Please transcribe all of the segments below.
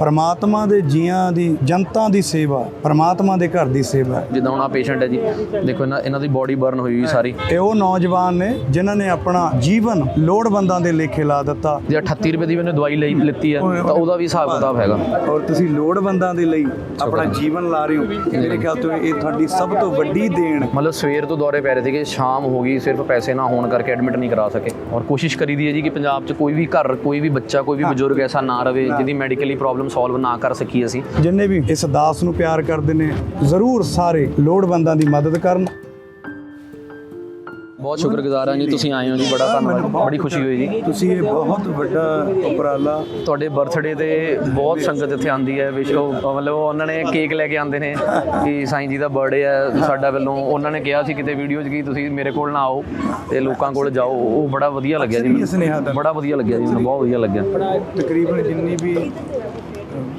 ਪਰਮਾਤਮਾ ਦੇ ਜੀਆਂ ਦੀ ਜਨਤਾ ਦੀ ਸੇਵਾ ਪਰਮਾਤਮਾ ਦੇ ਘਰ ਦੀ ਸੇਵਾ। ਜਿੱਦਾਂ ਹੁਣ ਆ ਪੇਸ਼ੈਂਟ ਹੈ ਜੀ ਦੇਖੋ ਇਹਨਾਂ ਇਹਨਾਂ ਦੀ ਬਾਡੀ ਬਰਨ ਹੋਈ ਹੋਈ ਸਾਰੀ। ਇਹ ਉਹ ਨੌਜਵਾਨ ਨੇ ਜਿਨ੍ਹਾਂ ਨੇ ਆਪਣਾ ਜੀਵਨ ਲੋੜਵੰਦਾਂ ਦੇ ਲੇਖੇ ਲਾ ਦਿੱਤਾ। ਜੇ 38 ਰੁਪਏ ਦੀ ਉਹਨੇ ਦਵਾਈ ਲਈ ਲਿੱਤੀ ਹੈ ਤਾਂ ਉਹਦਾ ਵੀ ਹਿਸਾਬ ਕਿਤਾਬ ਹੈਗਾ। ਔਰ ਤੁਸੀਂ ਲੋੜਵੰਦਾਂ ਦੇ ਲਈ ਆਪਣਾ ਜੀਵਨ ਲਾ ਰਹੇ ਹੋ। ਮੇਰੇ ਖਿਆਲ ਤੋਂ ਇਹ ਤੁਹਾਡੀ ਸਭ ਤੋਂ ਵੱਡੀ ਦੇਣ ਮਤਲਬ ਸਵੇਰ ਤੋਂ ਦੌਰੇ ਪੈ ਰਹੇ ਸੀਗੇ ਸ਼ਾਮ ਹੋ ਗਈ ਸਿਰਫ ਪੈਸੇ ਨਾ ਹੋਣ ਕਰਕੇ ਐਡਮਿਟ ਨਹੀਂ ਕਰਾ ਸਕੇ। ਔਰ ਕੋਸ਼ਿਸ਼ ਕਰੀਦੀ ਹੈ ਜੀ ਕਿ ਪੰਜਾਬ 'ਚ ਕੋਈ ਵੀ ਘਰ ਕੋਈ ਵੀ ਬੱਚਾ ਕੋਈ ਵੀ ਬਜ਼ੁਰਗ ਐਸਾ ਨਾ ਰਵੇ ਜਿਹਦੀ ਮੈਡੀਕਲੀ ਪ੍ਰੋਬਲਮ ਸੋਲਵ ਨਾ ਕਰ ਸਕੀ ਅਸੀਂ। ਜਿੰਨੇ ਵੀ ਇਸ ਦਾਸ ਨੂੰ ਪਿਆਰ ਕਰਦੇ ਨੇ ਜ਼ਰੂਰ ਸਾਰੇ ਲੋੜਵੰਦਾਂ ਦੀ ਮਦਦ ਕਰਨ। ਬਹੁਤ ਸ਼ੁਕਰਗੁਜ਼ਾਰ ਹਾਂ ਜੀ ਤੁਸੀਂ ਆਏ ਹੋ ਜੀ ਬੜਾ ਧੰਨਵਾਦ ਬੜੀ ਖੁਸ਼ੀ ਹੋਈ ਜੀ। ਤੁਸੀਂ ਇਹ ਬਹੁਤ ਵੱਡਾ ਉਪਰਾਲਾ ਤੁਹਾਡੇ ਬਰਥਡੇ ਤੇ ਬਹੁਤ ਸੰਗਤ ਇੱਥੇ ਆਂਦੀ ਹੈ ਵਿਸ਼ੋ ਮਤਲਬ ਉਹ ਉਹਨਾਂ ਨੇ ਕੇਕ ਲੈ ਕੇ ਆਉਂਦੇ ਨੇ ਕਿ ਸਾਈਂ ਜੀ ਦਾ ਬਰਥਡੇ ਹੈ ਸਾਡਾ ਵੱਲੋਂ ਉਹਨਾਂ ਨੇ ਕਿਹਾ ਸੀ ਕਿਤੇ ਵੀਡੀਓ 'ਚ ਕਿ ਤੁਸੀਂ ਮੇਰੇ ਕੋਲ ਨਾ ਆਓ ਤੇ ਲੋਕਾਂ ਕੋਲ ਜਾਓ। ਉਹ ਬੜਾ ਵਧੀਆ ਲੱਗਿਆ ਜੀ ਬੜਾ ਵਧੀਆ ਲੱਗਿਆ ਜੀ ਮੈਨੂੰ ਬਹੁਤ ਵਧੀਆ ਲੱਗਿਆ। ਤਕਰੀਬਨ ਜਿੰਨੀ ਵੀ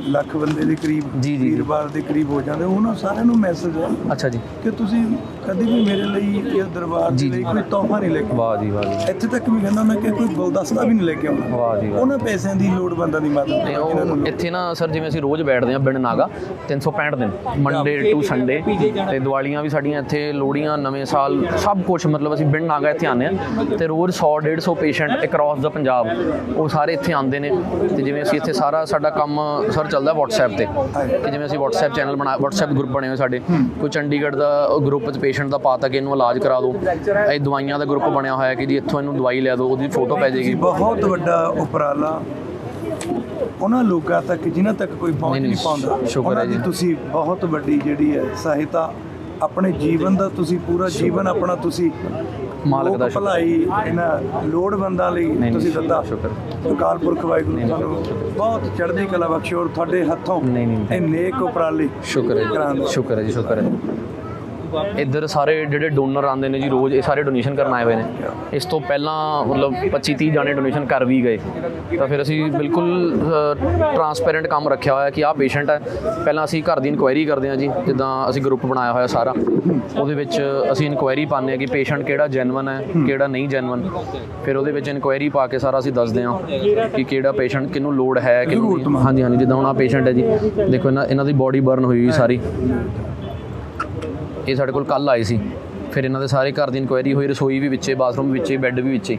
ਲੱਖ ਬੰਦੇ ਦੇ ਕਰੀਬ ਜੀ, ਜੀ, ਜੀ। ਵੀਰਵਾਰ ਦੇ ਕਰੀਬ ਹੋ ਜਾਂਦੇ ਉਹਨਾਂ ਸਾਰਿਆਂ ਨੂੰ ਮੈਸੇਜ ਹੈ ਅੱਛਾ ਜੀ। ਕਿ ਤੁਸੀਂ ਕਦੀ ਵੀ ਮੇਰੇ ਲਈ ਇਹ ਦਰਬਾਰ ਦੇ ਲਈ। ਕੋਈ ਤੋਹਫਾ ਨਹੀਂ ਲੈ ਕੇ ਵਾਹ ਜੀ ਵਾਹ ਜੀ। ਇੱਥੇ ਤੱਕ ਵੀ ਕਹਿੰਦਾ ਮੈਂ ਕਿ ਕੋਈ ਗੁਲਦਸਤਾ ਵੀ ਨਹੀਂ ਲੈ ਕੇ ਆਉਣਾ ਵਾਹ ਜੀ ਵਾਹ। ਉਹਨਾਂ ਪੈਸਿਆਂ ਦੀ ਲੋੜਵੰਦਾਂ ਦੀ ਮਦਦ ਇਹਨਾਂ ਨੂੰ ਇੱਥੇ ਨਾ ਸਰ ਜਿਵੇਂ ਅਸੀਂ ਰੋਜ਼ ਬੈਠਦੇ ਹਾਂ ਬਿਨ ਨਾਗਾ 365 ਦਿਨ ਮੰਡੇ ਟੂ ਸੰਡੇ ਤੇ ਦੀਵਾਲੀਆਂ ਵੀ ਸਾਡੀਆਂ ਇੱਥੇ ਲੋਹੜੀਆਂ ਨਵੇਂ ਸਾਲ ਸਭ ਕੁਝ ਮਤਲਬ ਅਸੀਂ ਬਿਨ ਨਾਗਾ ਇੱਥੇ ਆਉਂਦੇ ਹਾਂ ਤੇ ਰੋਜ਼ 100 150 ਪੇਸ਼ੈਂਟ ਅਕ੍ਰੋਸ ਦਾ ਪੰਜਾਬ ਉਹ ਸਾਰੇ ਇੱਥੇ ਆਉਂਦੇ ਨੇ ਤੇ ਜਿਵੇਂ ਅਸੀਂ ਇੱਥੇ ਸਾਰਾ ਸਾਡਾ ਕੰਮ ਸਰ ਚੱਲਦਾ WhatsApp ਤੇ ਕਿ ਜਿਵੇਂ ਅਸੀਂ WhatsApp ਚੈਨਲ ਬਣਾ WhatsApp ਗਰੁੱਪ ਬਣੇ ਹੋਏ ਸਾਡੇ ਕੋਈ ਚੰਡੀਗੜ੍ਹ ਦਾ ਗਰੁੱਪ 'ਚ ਪੇਸ਼ੈਂਟ ਦਾ ਪਾਤਾ ਕਿ ਇਹਨੂੰ ਇਲਾਜ ਕਰਾ ਦਿਓ। ਇਹ ਦਵਾਈਆਂ ਦਾ ਗਰੁੱਪ ਬਣਿਆ ਹੋਇਆ ਕਿ ਜੀ ਇੱਥੋਂ ਇਹਨੂੰ ਦਵਾਈ ਲੈ ਦਿਓ ਉਹਦੀ ਫੋਟੋ ਪੈ ਜਾਏਗੀ। ਬਹੁਤ ਵੱਡਾ ਉਪਰਾਲਾ। ਉਹਨਾਂ ਲੋਕਾਂ ਤੱਕ ਜਿਨ੍ਹਾਂ ਤੱਕ ਕੋਈ ਪਹੁੰਚ ਨਹੀਂ, ਪਾਉਂਦਾ ਸ਼ੁਕਰ ਹੈ ਜੀ। ਤੁਸੀਂ ਬਹੁਤ ਵੱਡੀ ਜਿਹੜੀ ਹੈ ਸਹਾਇਤਾ ਆਪਣੇ ਜੀਵਨ ਦਾ ਤੁਸੀਂ ਪੂਰਾ ਜੀਵਨ ਆਪਣਾ ਤੁਸੀਂ ਮਾਲਕ ਦਾ। ਭਲਾਈ ਇਹਨਾਂ ਲੋੜਵੰਦਾਂ ਲਈ ਤੁਸੀਂ ਦਿੱਤਾ। ਸ਼ੁਕਰ। ਅਕਾਲ ਪੁਰਖ ਵਾਹਿਗੁਰੂ ਤੁਹਾਨੂੰ ਬਹੁਤ ਚੜ੍ਹਦੀ ਕਲਾ ਬਖਸ਼ੇ ਤੁਹਾਡੇ ਹੱਥੋਂ ਇਹ ਨੇਕ ਉਪਰਾਲੇ ਸ਼ੁਕਰ ਹੈ। ਸ਼ੁਕਰ ਹੈ ਜੀ ਸ਼ੁਕਰ ਹੈ। ਇੱਧਰ ਸਾਰੇ ਜਿਹੜੇ ਡੋਨਰ ਆਉਂਦੇ ਨੇ ਜੀ ਰੋਜ਼ ਇਹ ਸਾਰੇ ਡੋਨੇਸ਼ਨ ਕਰਨ ਆਏ ਹੋਏ ਨੇ। ਇਸ ਤੋਂ ਪਹਿਲਾਂ ਮਤਲਬ 25 30 ਜਾਣੇ ਡੋਨੇਸ਼ਨ ਕਰ ਵੀ ਗਏ। ਤਾਂ ਫਿਰ ਅਸੀਂ ਬਿਲਕੁਲ ਟਰਾਂਸਪੇਰੈਂਟ ਕੰਮ ਰੱਖਿਆ ਹੋਇਆ ਕਿ ਆਹ ਪੇਸ਼ੈਂਟ ਹੈ। ਪਹਿਲਾਂ ਅਸੀਂ ਘਰ ਦੀ ਇਨਕੁਆਇਰੀ ਕਰਦੇ ਹਾਂ ਜੀ, ਜਿੱਦਾਂ ਅਸੀਂ ਗਰੁੱਪ ਬਣਾਇਆ ਹੋਇਆ ਸਾਰਾ। ਉਹਦੇ ਵਿੱਚ ਅਸੀਂ ਇਨਕੁਆਇਰੀ ਪਾਉਂਦੇ ਹਾਂ ਕਿ ਪੇਸ਼ੈਂਟ ਕਿਹੜਾ ਜੈਨੂਇਨ ਹੈ, ਕਿਹੜਾ ਨਹੀਂ ਜੈਨੂਇਨ ਫਿਰ ਉਹਦੇ ਵਿੱਚ ਇਨਕੁਆਇਰੀ ਪਾ ਕੇ ਸਾਰਾ ਅਸੀਂ ਦੱਸਦੇ ਹਾਂ ਕਿ ਕਿਹੜਾ ਪੇਸ਼ੈਂਟ ਕਿਹਨੂੰ ਲੋੜ ਹੈ, ਕਿਹਨੂੰ ਹਾਂਜੀ ਹਾਂਜੀ, ਜਿੱਦਾਂ ਹੁਣ ਆ ਪੇਸ਼ੈਂਟ ਹੈ ਜੀ। ਦੇਖੋ, ਇਹਨਾਂ ਇਹਨਾਂ ਦੀ ਬਾਡੀ ਬਰਨ ਹੋਈ ਹੋਈ ਸਾਰੀ। ਇਹ ਸਾਡੇ ਕੋਲ ਕੱਲ ਆਏ ਸੀ। ਫਿਰ ਇਹਨਾਂ ਦੇ ਸਾਰੇ ਘਰ ਦੀ ਇਨਕੁਆਇਰੀ ਹੋਈ, ਰਸੋਈ ਵੀ ਵਿੱਚੇ ਬਾਥਰੂਮ ਵਿੱਚੇ ਬੈੱਡ ਵੀ ਵਿੱਚੇ।